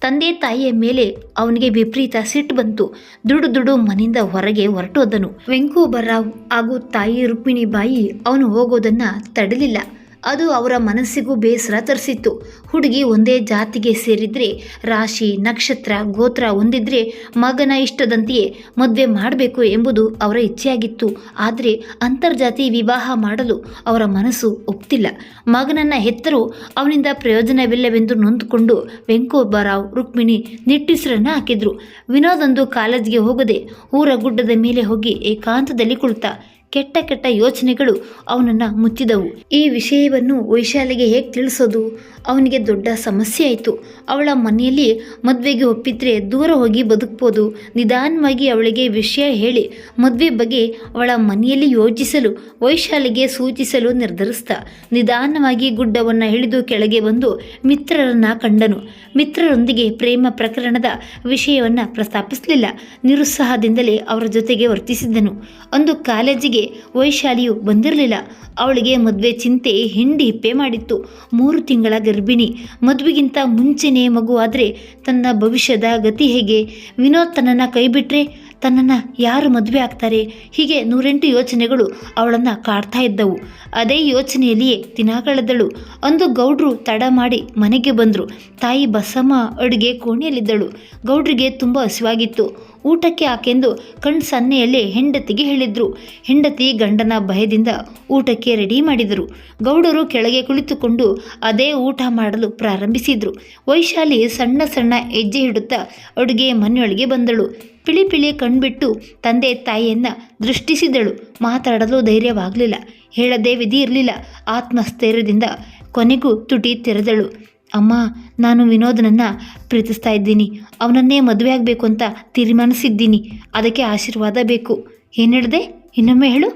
ತಂದೆ ತಾಯಿಯ ಮೇಲೆ ಅವನಿಗೆ ವಿಪರೀತ ಸಿಟ್ಟು ಬಂತು. ದುಡು ದುಡು ಮನೆಯಿಂದ ಹೊರಗೆ ಹೊರಟೋದನು. ವೆಂಕೋಬರಾವ್ ಹಾಗೂ ತಾಯಿ ರುಕ್ಮಿಣಿ ಬಾಯಿ ಅವನು ಹೋಗೋದನ್ನ ತಡಲಿಲ್ಲ. ಅದು ಅವರ ಮನಸ್ಸಿಗೂ ಬೇಸರ ತರಿಸಿತ್ತು. ಹುಡುಗಿ ಒಂದೇ ಜಾತಿಗೆ ಸೇರಿದ್ರೆ, ರಾಶಿ, ನಕ್ಷತ್ರ, ಗೋತ್ರ ಹೊಂದಿದ್ರೆ ಮಗನ ಇಷ್ಟದಂತೆಯೇ ಮದುವೆ ಮಾಡಬೇಕು ಎಂಬುದು ಅವರ ಇಚ್ಛೆಯಾಗಿತ್ತು. ಆದರೆ ಅಂತರ್ಜಾತಿ ವಿವಾಹ ಮಾಡಲು ಅವರ ಮನಸ್ಸು ಒಪ್ತಿಲ್ಲ. ಮಗನನ್ನ ಹೆತ್ತರೂ ಅವನಿಂದ ಪ್ರಯೋಜನವಿಲ್ಲವೆಂದು ನೊಂದುಕೊಂಡು ವೆಂಕೋಬರಾವ್, ರುಕ್ಮಿಣಿ ನಿಟ್ಟುಸಿರನ್ನು ಹಾಕಿದ್ರು. ವಿನೋದೊಂದು ಕಾಲೇಜ್ಗೆ ಹೋಗದೆ ಊರ ಗುಡ್ಡದ ಮೇಲೆ ಹೋಗಿ ಏಕಾಂತದಲ್ಲಿ ಕುಳಿತ. ಕೆಟ್ಟ ಕೆಟ್ಟ ಯೋಚನೆಗಳು ಅವನನ್ನು ಮುಚ್ಚಿದವು. ಈ ವಿಷಯವನ್ನು ವೈಶಾಲಿಗೆ ಹೇಗೆ ತಿಳಿಸೋದು? ಅವನಿಗೆ ದೊಡ್ಡ ಸಮಸ್ಯೆ ಆಯಿತು. ಅವಳ ಮನೆಯಲ್ಲಿ ಮದುವೆಗೆ ಒಪ್ಪಿದ್ರೆ ದೂರ ಹೋಗಿ ಬದುಕ್ಬೋದು. ನಿಧಾನವಾಗಿ ಅವಳಿಗೆ ವಿಷಯ ಹೇಳಿ. ಮದುವೆ ಬಗ್ಗೆ ಅವಳ ಮನೆಯಲ್ಲಿ ಯೋಚಿಸಲು, ವೈಶಾಲಿಗೆ ಸೂಚಿಸಲು ನಿರ್ಧರಿಸ್ತ ನಿಧಾನವಾಗಿ ಗುಡ್ಡವನ್ನು ಹಿಡಿದು ಕೆಳಗೆ ಬಂದು ಮಿತ್ರರನ್ನು ಕಂಡನು. ಮಿತ್ರರೊಂದಿಗೆ ಪ್ರೇಮ ಪ್ರಕರಣದ ವಿಷಯವನ್ನು ಪ್ರಸ್ತಾಪಿಸಲಿಲ್ಲ. ನಿರುತ್ಸಾಹದಿಂದಲೇ ಅವರ ಜೊತೆಗೆ ವರ್ತಿಸಿದ್ದನು. ಒಂದು ಕಾಲೇಜಿಗೆ ವೈಶಾಲಿಯು ಬಂದಿರಲಿಲ್ಲ. ಅವಳಿಗೆ ಮದುವೆ ಚಿಂತೆ ಹಿಂಡಿ ಹಿಪ್ಪೆ ಮಾಡಿತ್ತು. ಮೂರು ತಿಂಗಳ ಗರ್ಭಿಣಿ. ಮದುವೆಗಿಂತ ಮುಂಚೆನೇ ಆದರೆ ತನ್ನ ಭವಿಷ್ಯದ ಗತಿ ಹೇಗೆ? ವಿನೋದ್ ತನ್ನನ್ನು ಕೈಬಿಟ್ರೆ ತನ್ನನ್ನು ಯಾರು ಮದುವೆ ಆಗ್ತಾರೆ? ಹೀಗೆ ನೂರೆಂಟು ಯೋಚನೆಗಳು ಅವಳನ್ನು ಕಾಡ್ತಾ ಇದ್ದವು. ಅದೇ ಯೋಚನೆಯಲ್ಲಿಯೇ ದಿನ ಕಳೆದಳು. ಅಂದು ಗೌಡ್ರು ತಡ ಮಾಡಿ ಮನೆಗೆ ಬಂದರು. ತಾಯಿ ಬಸಮ್ಮ ಅಡುಗೆ ಕೋಣೆಯಲ್ಲಿದ್ದಳು. ಗೌಡ್ರಿಗೆ ತುಂಬ ಹಸಿವಾಗಿತ್ತು. ಊಟಕ್ಕೆ ಆಕೆಂದು ಕಣ್ ಸನ್ನೆಯಲ್ಲೇ ಹೆಂಡತಿಗೆ ಹೇಳಿದ್ರು. ಹೆಂಡತಿ ಗಂಡನ ಭಯದಿಂದ ಊಟಕ್ಕೆ ರೆಡಿ ಮಾಡಿದರು. ಗೌಡರು ಕೆಳಗೆ ಕುಳಿತುಕೊಂಡು ಅದೇ ಊಟ ಮಾಡಲು ಪ್ರಾರಂಭಿಸಿದ್ರು. ವೈಶಾಲಿ ಸಣ್ಣ ಸಣ್ಣ ಹೆಜ್ಜೆ ಇಡುತ್ತಾ ಅಡುಗೆ ಮನೆಯೊಳಗೆ ಬಂದಳು. ಪಿಳಿ ಪಿಳಿ ಕಣ್ಬಿಟ್ಟು ತಂದೆ ತಾಯಿಯನ್ನ ದೃಷ್ಟಿಸಿದಳು. ಮಾತಾಡಲು ಧೈರ್ಯವಾಗಲಿಲ್ಲ. ಹೇಳದೇ ವಿಧಿ ಇರಲಿಲ್ಲ. ಆತ್ಮಸ್ಥೈರ್ಯದಿಂದ ಕೊನೆಗೂ ತುಟಿ ತೆರೆದಳು. ಅಮ್ಮ, ನಾನು ವಿನೋದನನ್ನು ಪ್ರೀತಿಸ್ತಾ ಇದ್ದೀನಿ. ಅವನನ್ನೇ ಮದುವೆ ಆಗಬೇಕು ಅಂತ ತೀರ್ಮಾನಿಸಿದ್ದೀನಿ. ಅದಕ್ಕೆ ಆಶೀರ್ವಾದ ಬೇಕು. ಏನು ಹೇಳಿದೆ? ಇನ್ನೊಮ್ಮೆ ಹೇಳು.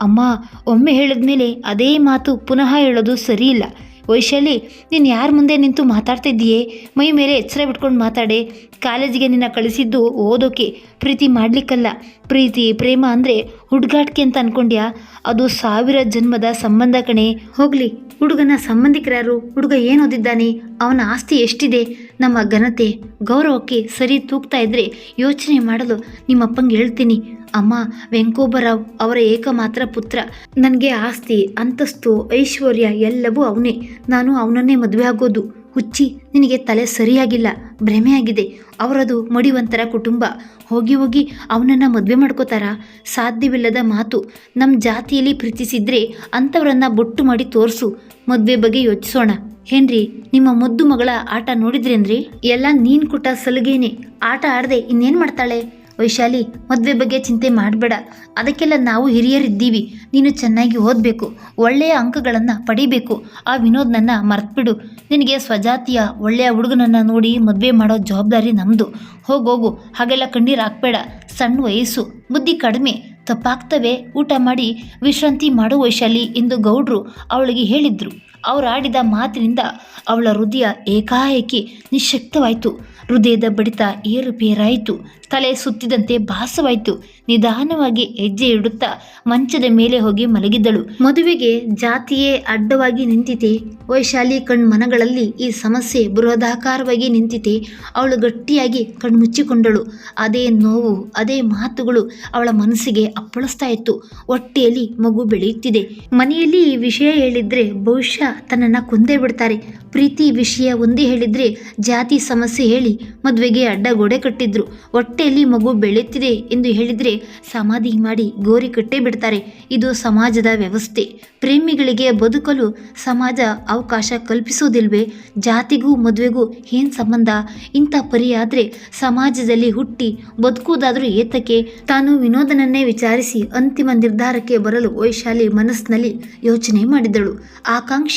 ಅಮ್ಮ, ಒಮ್ಮೆ ಹೇಳಿದ್ಮೇಲೆ ಅದೇ ಮಾತು ಪುನಃ ಹೇಳೋದು ಸರಿಯಿಲ್ಲ. ವೈಶಾಲಿ ನೀನು ಯಾರ ಮುಂದೆ ನಿಂತು ಮಾತಾಡ್ತಿದ್ದೀಯೇ? ಮೈ ಮೇಲೆ ಎಚ್ಚರ ಬಿಟ್ಕೊಂಡು ಮಾತಾಡೆ. ಕಾಲೇಜಿಗೆ ನಿನ್ನ ಕಳಿಸಿದ್ದು ಓದೋಕೆ ಪ್ರೀತಿ ಮಾಡಲಿಕ್ಕಲ್ಲ. ಪ್ರೀತಿ, ಪ್ರೇಮ ಅಂದರೆ ಹುಡುಗಾಟಿಕೆ ಅಂತ ಅನ್ಕೊಂಡ್ಯಾ? ಅದು ಸಾವಿರ ಜನ್ಮದ ಸಂಬಂಧ ಕಣೆ. ಹೋಗಲಿ, ಹುಡುಗನ ಸಂಬಂಧಿಕರಾರು? ಹುಡುಗ ಏನು ಓದಿದ್ದಾನೆ? ಅವನ ಆಸ್ತಿ ಎಷ್ಟಿದೆ? ನಮ್ಮ ಘನತೆ ಗೌರವಕ್ಕೆ ಸರಿ ತೂಗ್ತಾ ಇದ್ರೆ ಯೋಚನೆ ಮಾಡಲು ನಿಮ್ಮಪ್ಪಂಗೆ ಹೇಳ್ತೀನಿ. ಅಮ್ಮ ವೆಂಕೋಬರಾವ್ ಅವರ ಏಕಮಾತ್ರ ಪುತ್ರ. ನನಗೆ ಆಸ್ತಿ, ಅಂತಸ್ತು, ಐಶ್ವರ್ಯ ಎಲ್ಲವೂ ಅವನೇ. ನಾನು ಅವನನ್ನೇ ಮದುವೆ ಆಗೋದು. ಹುಚ್ಚಿ, ನಿನಗೆ ತಲೆ ಸರಿಯಾಗಿಲ್ಲ. ಭ್ರಮೆಯಾಗಿದೆ. ಅವರದು ಮಡಿವಂತರ ಕುಟುಂಬ. ಹೋಗಿ ಹೋಗಿ ಅವನನ್ನು ಮದುವೆ ಮಾಡ್ಕೋತಾರ? ಸಾಧ್ಯವಿಲ್ಲದ ಮಾತು. ನಮ್ಮ ಜಾತಿಯಲ್ಲಿ ಪ್ರೀತಿಸಿದ್ರೆ ಅಂಥವರನ್ನು ಬೊಟ್ಟು ಮಾಡಿ ತೋರಿಸು. ಮದುವೆ ಬಗ್ಗೆ ಯೋಚಿಸೋಣ. ಹೆನ್ರಿ ನಿಮ್ಮ ಮುದ್ದು ಮಗಳ ಆಟ ನೋಡಿದ್ರೇನ್ರಿ? ಎಲ್ಲ ನೀನು ಕೊಟ್ಟ ಸಲುಗೇನೆ. ಆಟ ಆಡದೆ ಇನ್ನೇನು ಮಾಡ್ತಾಳೆ? ವೈಶಾಲಿ, ಮದುವೆ ಬಗ್ಗೆ ಚಿಂತೆ ಮಾಡಬೇಡ. ಅದಕ್ಕೆಲ್ಲ ನಾವು ಹಿರಿಯರಿದ್ದೀವಿ. ನೀನು ಚೆನ್ನಾಗಿ ಓದಬೇಕು. ಒಳ್ಳೆಯ ಅಂಕಗಳನ್ನು ಪಡಿಬೇಕು. ಆ ವಿನೋದ್ನನ್ನು ಮರ್ತ್ಬಿಡು. ನಿನಗೆ ಸ್ವಜಾತಿಯ ಒಳ್ಳೆಯ ಹುಡುಗನನ್ನು ನೋಡಿ ಮದುವೆ ಮಾಡೋ ಜವಾಬ್ದಾರಿ ನಮ್ಮದು ಹೋಗೋಗು ಹಾಗೆಲ್ಲ ಕಣ್ಣೀರು ಹಾಕ್ಬೇಡ. ಸಣ್ಣ ವಯಸ್ಸು. ಬುದ್ಧಿ ಕಡಿಮೆ. ತಪ್ಪಾಗ್ತವೆ. ಊಟ ಮಾಡಿ. ವಿಶ್ರಾಂತಿ ಮಾಡು ವೈಶಾಲಿ ಎಂದು ಗೌಡ್ರು ಅವಳಿಗೆ ಹೇಳಿದ್ರು. ಅವರಾಡಿದ ಮಾತಿನಿಂದ ಅವಳ ಹೃದಯ ಏಕಾಏಕಿ ನಿಶ್ಶಕ್ತವಾಯಿತು ಹೃದಯದ ಬಡಿತ ಏರುಪೇರಾಯಿತು. ತಲೆ ಸುತ್ತಿದಂತೆ ಭಾಸವಾಯಿತು. ನಿಧಾನವಾಗಿ ಹೆಜ್ಜೆ ಇಡುತ್ತಾ ಮಂಚದ ಮೇಲೆ ಹೋಗಿ ಮಲಗಿದ್ದಳು. ಮದುವೆಗೆ ಜಾತಿಯೇ ಅಡ್ಡವಾಗಿ ನಿಂತಿತೆ. ವೈಶಾಲಿ ಕಣ್ಮನಗಳಲ್ಲಿ ಈ ಸಮಸ್ಯೆ ಬೃಹದಾಕಾರವಾಗಿ ನಿಂತಿತೆ. ಅವಳು ಗಟ್ಟಿಯಾಗಿ ಕಣ್ಮುಚ್ಚಿಕೊಂಡಳು. ಅದೇ ನೋವು, ಅದೇ ಮಾತುಗಳು ಅವಳ ಮನಸ್ಸಿಗೆ ಅಪ್ಪಳಿಸ್ತಾ ಇತ್ತು. ಹೊಟ್ಟೆಯಲ್ಲಿ ಮಗು ಬೆಳೆಯುತ್ತಿದೆ. ಮನೆಯಲ್ಲಿ ಈ ವಿಷಯ ಹೇಳಿದ್ರೆ ಬಹುಶಃ ತನ್ನನ್ನು ಕೊಂದೇ ಬಿಡ್ತಾರೆ. ಪ್ರೀತಿ ವಿಷಯ ಒಂದೇ ಹೇಳಿದ್ರೆ ಜಾತಿ ಸಮಸ್ಯೆ ಹೇಳಿ ಮದುವೆಗೆ ಅಡ್ಡಗೋಡೆ ಕಟ್ಟಿದ್ರು. ಹೊಟ್ಟೆಯಲ್ಲಿ ಮಗು ಬೆಳೆಯುತ್ತಿದೆ ಎಂದು ಹೇಳಿದ್ರೆ ಸಮಾಧಿ ಮಾಡಿ ಗೋರಿ ಕಟ್ಟೇ ಬಿಡ್ತಾರೆ. ಇದು ಸಮಾಜದ ವ್ಯವಸ್ಥೆ. ಪ್ರೇಮಿಗಳಿಗೆ ಬದುಕಲು ಸಮಾಜ ಅವಕಾಶ ಕಲ್ಪಿಸೋದಿಲ್ವೇ? ಜಾತಿಗೂ ಮದುವೆಗೂ ಏನು ಸಂಬಂಧ? ಇಂಥ ಪರಿಯಾದರೆ ಸಮಾಜದಲ್ಲಿ ಹುಟ್ಟಿ ಬದುಕುವುದಾದರೂ ಏತಕ್ಕೆ? ತಾನು ವಿನೋದನನ್ನೇ ವಿಚಾರಿಸಿ ಅಂತಿಮ ನಿರ್ಧಾರಕ್ಕೆ ಬರಲು ವೈಶಾಲಿ ಮನಸ್ಸಿನಲ್ಲಿ ಯೋಚನೆ ಮಾಡಿದಳು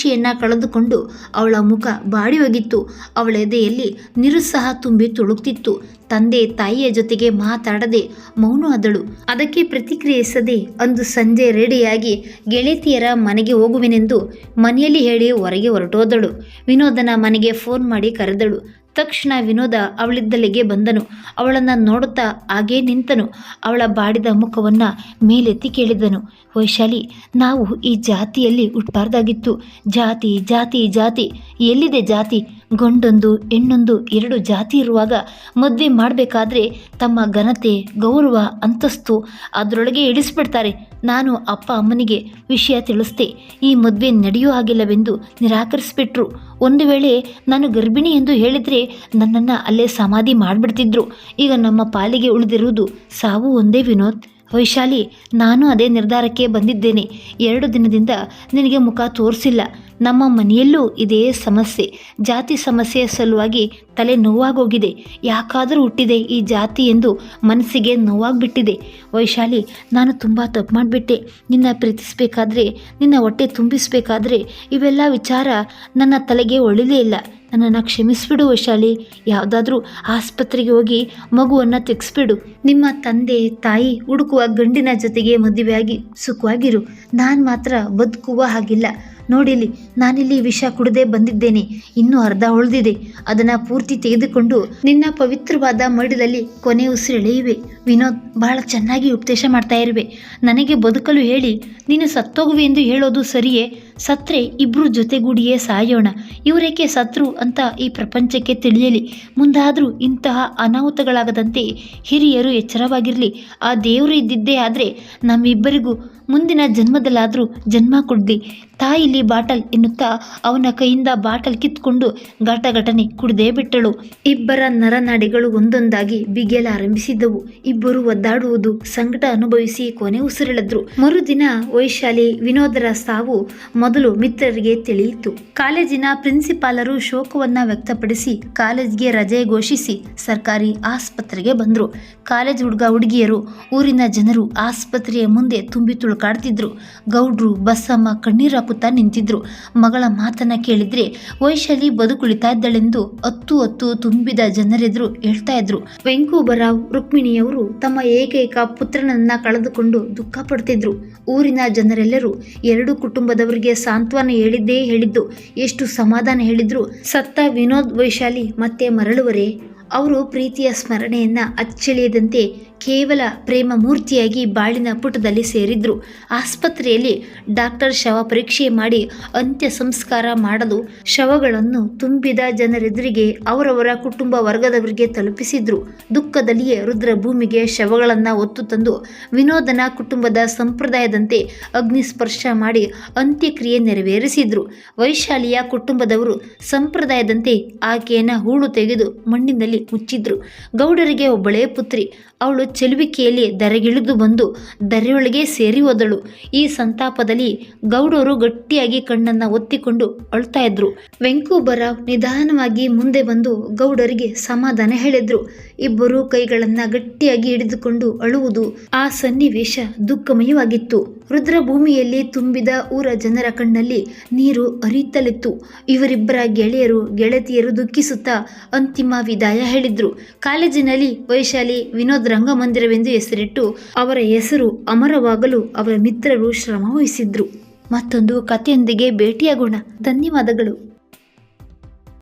ಆಕಾಂಕ್ಷೆಯನ್ನ ಕಳೆದುಕೊಂಡು ಅವಳ ಮುಖ ಬಾಡಿ ಹೋಗಿತ್ತು. ಅವಳ ಎದೆಯಲ್ಲಿ ನಿರುತ್ಸಾಹ ತುಂಬಿ ತುಳುಕ್ತಿತ್ತು ತಂದೆ ತಾಯಿಯ ಜೊತೆಗೆ ಮಾತಾಡದೆ ಮೌನವಾದಳು ಅದಕ್ಕೆ ಪ್ರತಿಕ್ರಿಯಿಸದೆ ಅಂದು ಸಂಜೆ ರೆಡಿಯಾಗಿ ಗೆಳತಿಯರ ಮನೆಗೆ ಹೋಗುವೆನೆಂದು ಮನೆಯಲ್ಲಿ ಹೇಳಿ ಹೊರಗೆ ಹೊರಟೋದಳು. ವಿನೋದನ ಮನೆಗೆ ಫೋನ್ ಮಾಡಿ ಕರೆದಳು. ತಕ್ಷಣ ವಿನೋದ ಅವಳಿದ್ದಲ್ಲಿಗೆ ಬಂದನು. ಅವಳನ್ನು ನೋಡುತ್ತಾ ಹಾಗೇ ನಿಂತನು. ಅವಳ ಬಾಡಿದ ಮುಖವನ್ನು ಮೇಲೆತ್ತಿ ಕೇಳಿದನು. ವೈಶಾಲಿ, ನಾವು ಈ ಜಾತಿಯಲ್ಲಿ ಹುಟ್ಟಬಾರ್ದಾಗಿತ್ತು ಜಾತಿ ಜಾತಿ ಜಾತಿ. ಎಲ್ಲಿದೆ ಜಾತಿ? ಗಂಡೊಂದು, ಹೆಣ್ಣೊಂದು ಎರಡು ಜಾತಿ ಇರುವಾಗ ಮದುವೆ ಮಾಡಬೇಕಾದ್ರೆ ತಮ್ಮ ಘನತೆ, ಗೌರವ, ಅಂತಸ್ತು ಅದರೊಳಗೆ ಇಳಿಸ್ಬಿಡ್ತಾರೆ. ನಾನು ಅಪ್ಪ ಅಮ್ಮನಿಗೆ ವಿಷಯ ತಿಳಿಸ್ದೆ. ಈ ಮದುವೆ ನಡೆಯೋ ಹಾಗಿಲ್ಲವೆಂದು ನಿರಾಕರಿಸಿಬಿಟ್ರು. ಒಂದು ವೇಳೆ ನಾನು ಗರ್ಭಿಣಿ ಎಂದು ಹೇಳಿದರೆ ನನ್ನನ್ನು ಅಲ್ಲೇ ಸಮಾಧಿ ಮಾಡಿಬಿಡ್ತಿದ್ರು. ಈಗ ನಮ್ಮ ಪಾಲಿಗೆ ಉಳಿದಿರುವುದು ಸಾವು ಒಂದೇ ವಿನೋದ್. ವೈಶಾಲಿ, ನಾನು ಅದೇ ನಿರ್ಧಾರಕ್ಕೆ ಬಂದಿದ್ದೇನೆ. ಎರಡು ದಿನದಿಂದ ನಿನಗೆ ಮುಖ ತೋರಿಸಿಲ್ಲ. ನಮ್ಮ ಮನೆಯಲ್ಲೂ ಇದೇ ಸಮಸ್ಯೆ. ಜಾತಿ ಸಮಸ್ಯೆಯ ಸಲುವಾಗಿ ತಲೆ ನೋವಾಗೋಗಿದೆ. ಯಾಕಾದರೂ ಹುಟ್ಟಿದೆ ಈ ಜಾತಿ ಎಂದು ಮನಸ್ಸಿಗೆ ನೋವಾಗ್ಬಿಟ್ಟಿದೆ. ವೈಶಾಲಿ, ನಾನು ತುಂಬ ತಪ್ಪು ಮಾಡಿಬಿಟ್ಟೆ. ನಿನ್ನ ಪ್ರೀತಿಸಬೇಕಾದ್ರೆ, ನಿನ್ನ ಹೊಟ್ಟೆ ತುಂಬಿಸಬೇಕಾದ್ರೆ ಇವೆಲ್ಲ ವಿಚಾರ ನನ್ನ ತಲೆಗೆ ಒಳ್ಳೆಯದೇ ಇಲ್ಲ. ನನ್ನನ್ನು ಕ್ಷಮಿಸಿಬಿಡು ವೈಶಾಲಿ. ಯಾವುದಾದ್ರೂ ಆಸ್ಪತ್ರೆಗೆ ಹೋಗಿ ಮಗುವನ್ನು ತೆಗೆಸ್ಬಿಡು. ನಿಮ್ಮ ತಂದೆ, ತಾಯಿ ಹುಡುಕುವ ಗಂಡಿನ ಜೊತೆಗೆ ಮದುವೆಯಾಗಿ ಸುಖವಾಗಿರು. ನಾನು ಮಾತ್ರ ಬದುಕುವ ಹಾಗಿಲ್ಲ. ನೋಡಿಲಿ ನಾನಿಲ್ಲಿ ವಿಷ ಕುಡದೆ ಬಂದಿದ್ದೇನೆ. ಇನ್ನೂ ಅರ್ಧ ಉಳಿದಿದೆ. ಅದನ್ನು ಪೂರ್ತಿ ತೆಗೆದುಕೊಂಡು ನಿನ್ನ ಪವಿತ್ರವಾದ ಮಡಿಲಲ್ಲಿ ಕೊನೆ ಉಸಿರೆಳೆಯುವೆ. ವಿನೋದ್ ಬಹಳ ಚೆನ್ನಾಗಿ ಉಪದೇಶ ಮಾಡ್ತಾ ಇರುವೆ. ನನಗೆ ಬದುಕಲು ಹೇಳಿ, ನೀನು ಸತ್ತೋಗುವೆ ಎಂದು ಹೇಳೋದು ಸರಿಯೇ? ಸತ್ರೆ ಇಬ್ಬರು ಜೊತೆಗೂಡಿಯೇ ಸಾಯೋಣ. ಇವರೇಕೆ ಸತ್ರು ಅಂತ ಈ ಪ್ರಪಂಚಕ್ಕೆ ತಿಳಿಯಲಿ? ಮುಂದಾದರೂ ಇಂತಹ ಅನಾಹುತಗಳಾಗದಂತೆ ಹಿರಿಯರು ಎಚ್ಚರವಾಗಿರಲಿ. ಆ ದೇವರು ಇದ್ದಿದ್ದೇ ಆದರೆ ನಮ್ಮಿಬ್ಬರಿಗೂ ಮುಂದಿನ ಜನ್ಮದಲ್ಲಾದರೂ ಜನ್ಮ ಕೊಡ್ಲಿ ತಾಯಿಲಿ ಬಾಟಲ್ ಎನ್ನುತ್ತಾ ಅವನ ಕೈಯಿಂದ ಬಾಟಲ್ ಕಿತ್ಕೊಂಡು ಘಟಘಟನೆ ಕುಡದೇ ಬಿಟ್ಟಳು. ಇಬ್ಬರ ನರನಾಡಿಗಳು ಒಂದೊಂದಾಗಿ ಬಿಗಿಯಲಾರಂಭಿಸಿದ್ದವು ಇಬ್ಬರು ಒದ್ದಾಡುವುದು ಸಂಕಟ ಅನುಭವಿಸಿ ಕೊನೆ ಉಸಿರೆಳೆದ್ರು. ಮರುದಿನ ವೈಶಾಲಿ ವಿನೋದರ ಸಾವು ಮೊದಲು ಮಿತ್ರರಿಗೆ ತಿಳಿಯಿತು. ಕಾಲೇಜಿನ ಪ್ರಿನ್ಸಿಪಾಲರು ಶೋಕವನ್ನ ವ್ಯಕ್ತಪಡಿಸಿ ಕಾಲೇಜ್ಗೆ ರಜೆ ಘೋಷಿಸಿ ಸರ್ಕಾರಿ ಆಸ್ಪತ್ರೆಗೆ ಬಂದರು. ಕಾಲೇಜ್ ಹುಡುಗ ಹುಡುಗಿಯರು ಊರಿನ ಜನರು ಆಸ್ಪತ್ರೆಯ ಮುಂದೆ ತುಂಬಿ ತುಳುಕಾಡ್ತಿದ್ರು ಗೌಡ್ರು ಬಸ್ಸಮ್ಮ ಕಣ್ಣೀರು ಹಾಕುತ್ತಾ ನಿಂತಿದ್ರು. ಮಗಳ ಮಾತನ್ನ ಕೇಳಿದ್ರೆ ವೈಶಾಲಿ ಬದುಕುಳಿತಾ ಇದ್ದಳೆಂದು ಹತ್ತು ಹತ್ತು ತುಂಬಿದ ಜನರೆದುರು ಹೇಳ್ತಾ ಇದ್ರು. ವೆಂಕೂಬರಾವ್, ರುಕ್ಮಿಣಿಯವರು ತಮ್ಮ ಏಕೈಕ ಪುತ್ರನನ್ನ ಕಳೆದುಕೊಂಡು ದುಃಖ ಪಡ್ತಿದ್ರು. ಊರಿನ ಜನರೆಲ್ಲರೂ ಎರಡು ಕುಟುಂಬದವರಿಗೆ ಸಾಂತ್ವನ ಹೇಳಿದ್ದೇ ಹೇಳಿದ್ದು. ಎಷ್ಟು ಸಮಾಧಾನ ಹೇಳಿದ್ರು. ಸತ್ತ ವಿನೋದ್ ವೈಶಾಲಿ ಮತ್ತೆ ಮರಳುವರೆ ಅವರು ಪ್ರೀತಿಯ ಸ್ಮರಣೆಯನ್ನ ಅಚ್ಚಳಿಯದಂತೆ ಕೇವಲ ಪ್ರೇಮ ಮೂರ್ತಿಯಾಗಿ ಬಾಳಿನ ಪುಟದಲ್ಲಿ ಸೇರಿದ್ರು. ಆಸ್ಪತ್ರೆಯಲ್ಲಿ ಡಾಕ್ಟರ್ ಶವ ಪರೀಕ್ಷೆ ಮಾಡಿ ಅಂತ್ಯ ಸಂಸ್ಕಾರ ಮಾಡಲು ಶವಗಳನ್ನು ತುಂಬಿದ ಜನರೆದುರಿಗೆ ಅವರವರ ಕುಟುಂಬ ವರ್ಗದವರಿಗೆ ತಲುಪಿಸಿದ್ರು. ದುಃಖದಲ್ಲಿಯೇ ರುದ್ರ ಭೂಮಿಗೆ ಶವಗಳನ್ನು ಹೊತ್ತು ತಂದು ವಿನೋದನ ಕುಟುಂಬದ ಸಂಪ್ರದಾಯದಂತೆ ಅಗ್ನಿ ಸ್ಪರ್ಶ ಮಾಡಿ ಅಂತ್ಯಕ್ರಿಯೆ ನೆರವೇರಿಸಿದ್ರು. ವೈಶಾಲಿಯ ಕುಟುಂಬದವರು ಸಂಪ್ರದಾಯದಂತೆ ಆಕೆಯನ್ನು ಹೂಳು ತೆಗೆದು ಮಣ್ಣಿನಲ್ಲಿ ಮುಚ್ಚಿದ್ರು. ಗೌಡರಿಗೆ ಒಬ್ಬಳೇ ಪುತ್ರಿ. ಅವಳು ಚೆಲುವಿಕೆಯಲ್ಲಿ ದರೆಗಿಳಿದು ಬಂದು ದರೆಯೊಳಗೆ ಸೇರಿ ಹೋದಳು. ಈ ಸಂತಾಪದಲ್ಲಿ ಗೌಡರು ಗಟ್ಟಿಯಾಗಿ ಕಣ್ಣನ್ನ ಒತ್ತಿಕೊಂಡು ಅಳ್ತಾ ಇದ್ರು. ವೆಂಕೂಬರಾವ್ ನಿಧಾನವಾಗಿ ಮುಂದೆ ಬಂದು ಗೌಡರಿಗೆ ಸಮಾಧಾನ ಹೇಳಿದ್ರು. ಇಬ್ಬರು ಕೈಗಳನ್ನ ಗಟ್ಟಿಯಾಗಿ ಹಿಡಿದುಕೊಂಡು ಅಳುವುದು ಆ ಸನ್ನಿವೇಶ ದುಃಖಮಯವಾಗಿತ್ತು. ರುದ್ರಭೂಮಿಯಲ್ಲಿ ತುಂಬಿದ ಊರ ಜನರ ಕಣ್ಣಲ್ಲಿ ನೀರು ಹರಿಯುತ್ತಲಿತ್ತು. ಇವರಿಬ್ಬರ ಗೆಳೆಯರು ಗೆಳತಿಯರು ದುಃಖಿಸುತ್ತಾ ಅಂತಿಮ ವಿದಾಯ ಹೇಳಿದ್ರು. ಕಾಲೇಜಿನಲ್ಲಿ ವೈಶಾಲಿ ವಿನೋದ್ ರಂಗಮಂದಿರವೆಂದು ಹೆಸರಿಟ್ಟು ಅವರ ಹೆಸರು ಅಮರವಾಗಲು ಅವರ ಮಿತ್ರರು ಶ್ರಮ ವಹಿಸಿದ್ರು. ಮತ್ತೊಂದು ಕಥೆಯೊಂದಿಗೆ ಭೇಟಿಯಾಗೋಣ. ಧನ್ಯವಾದಗಳು.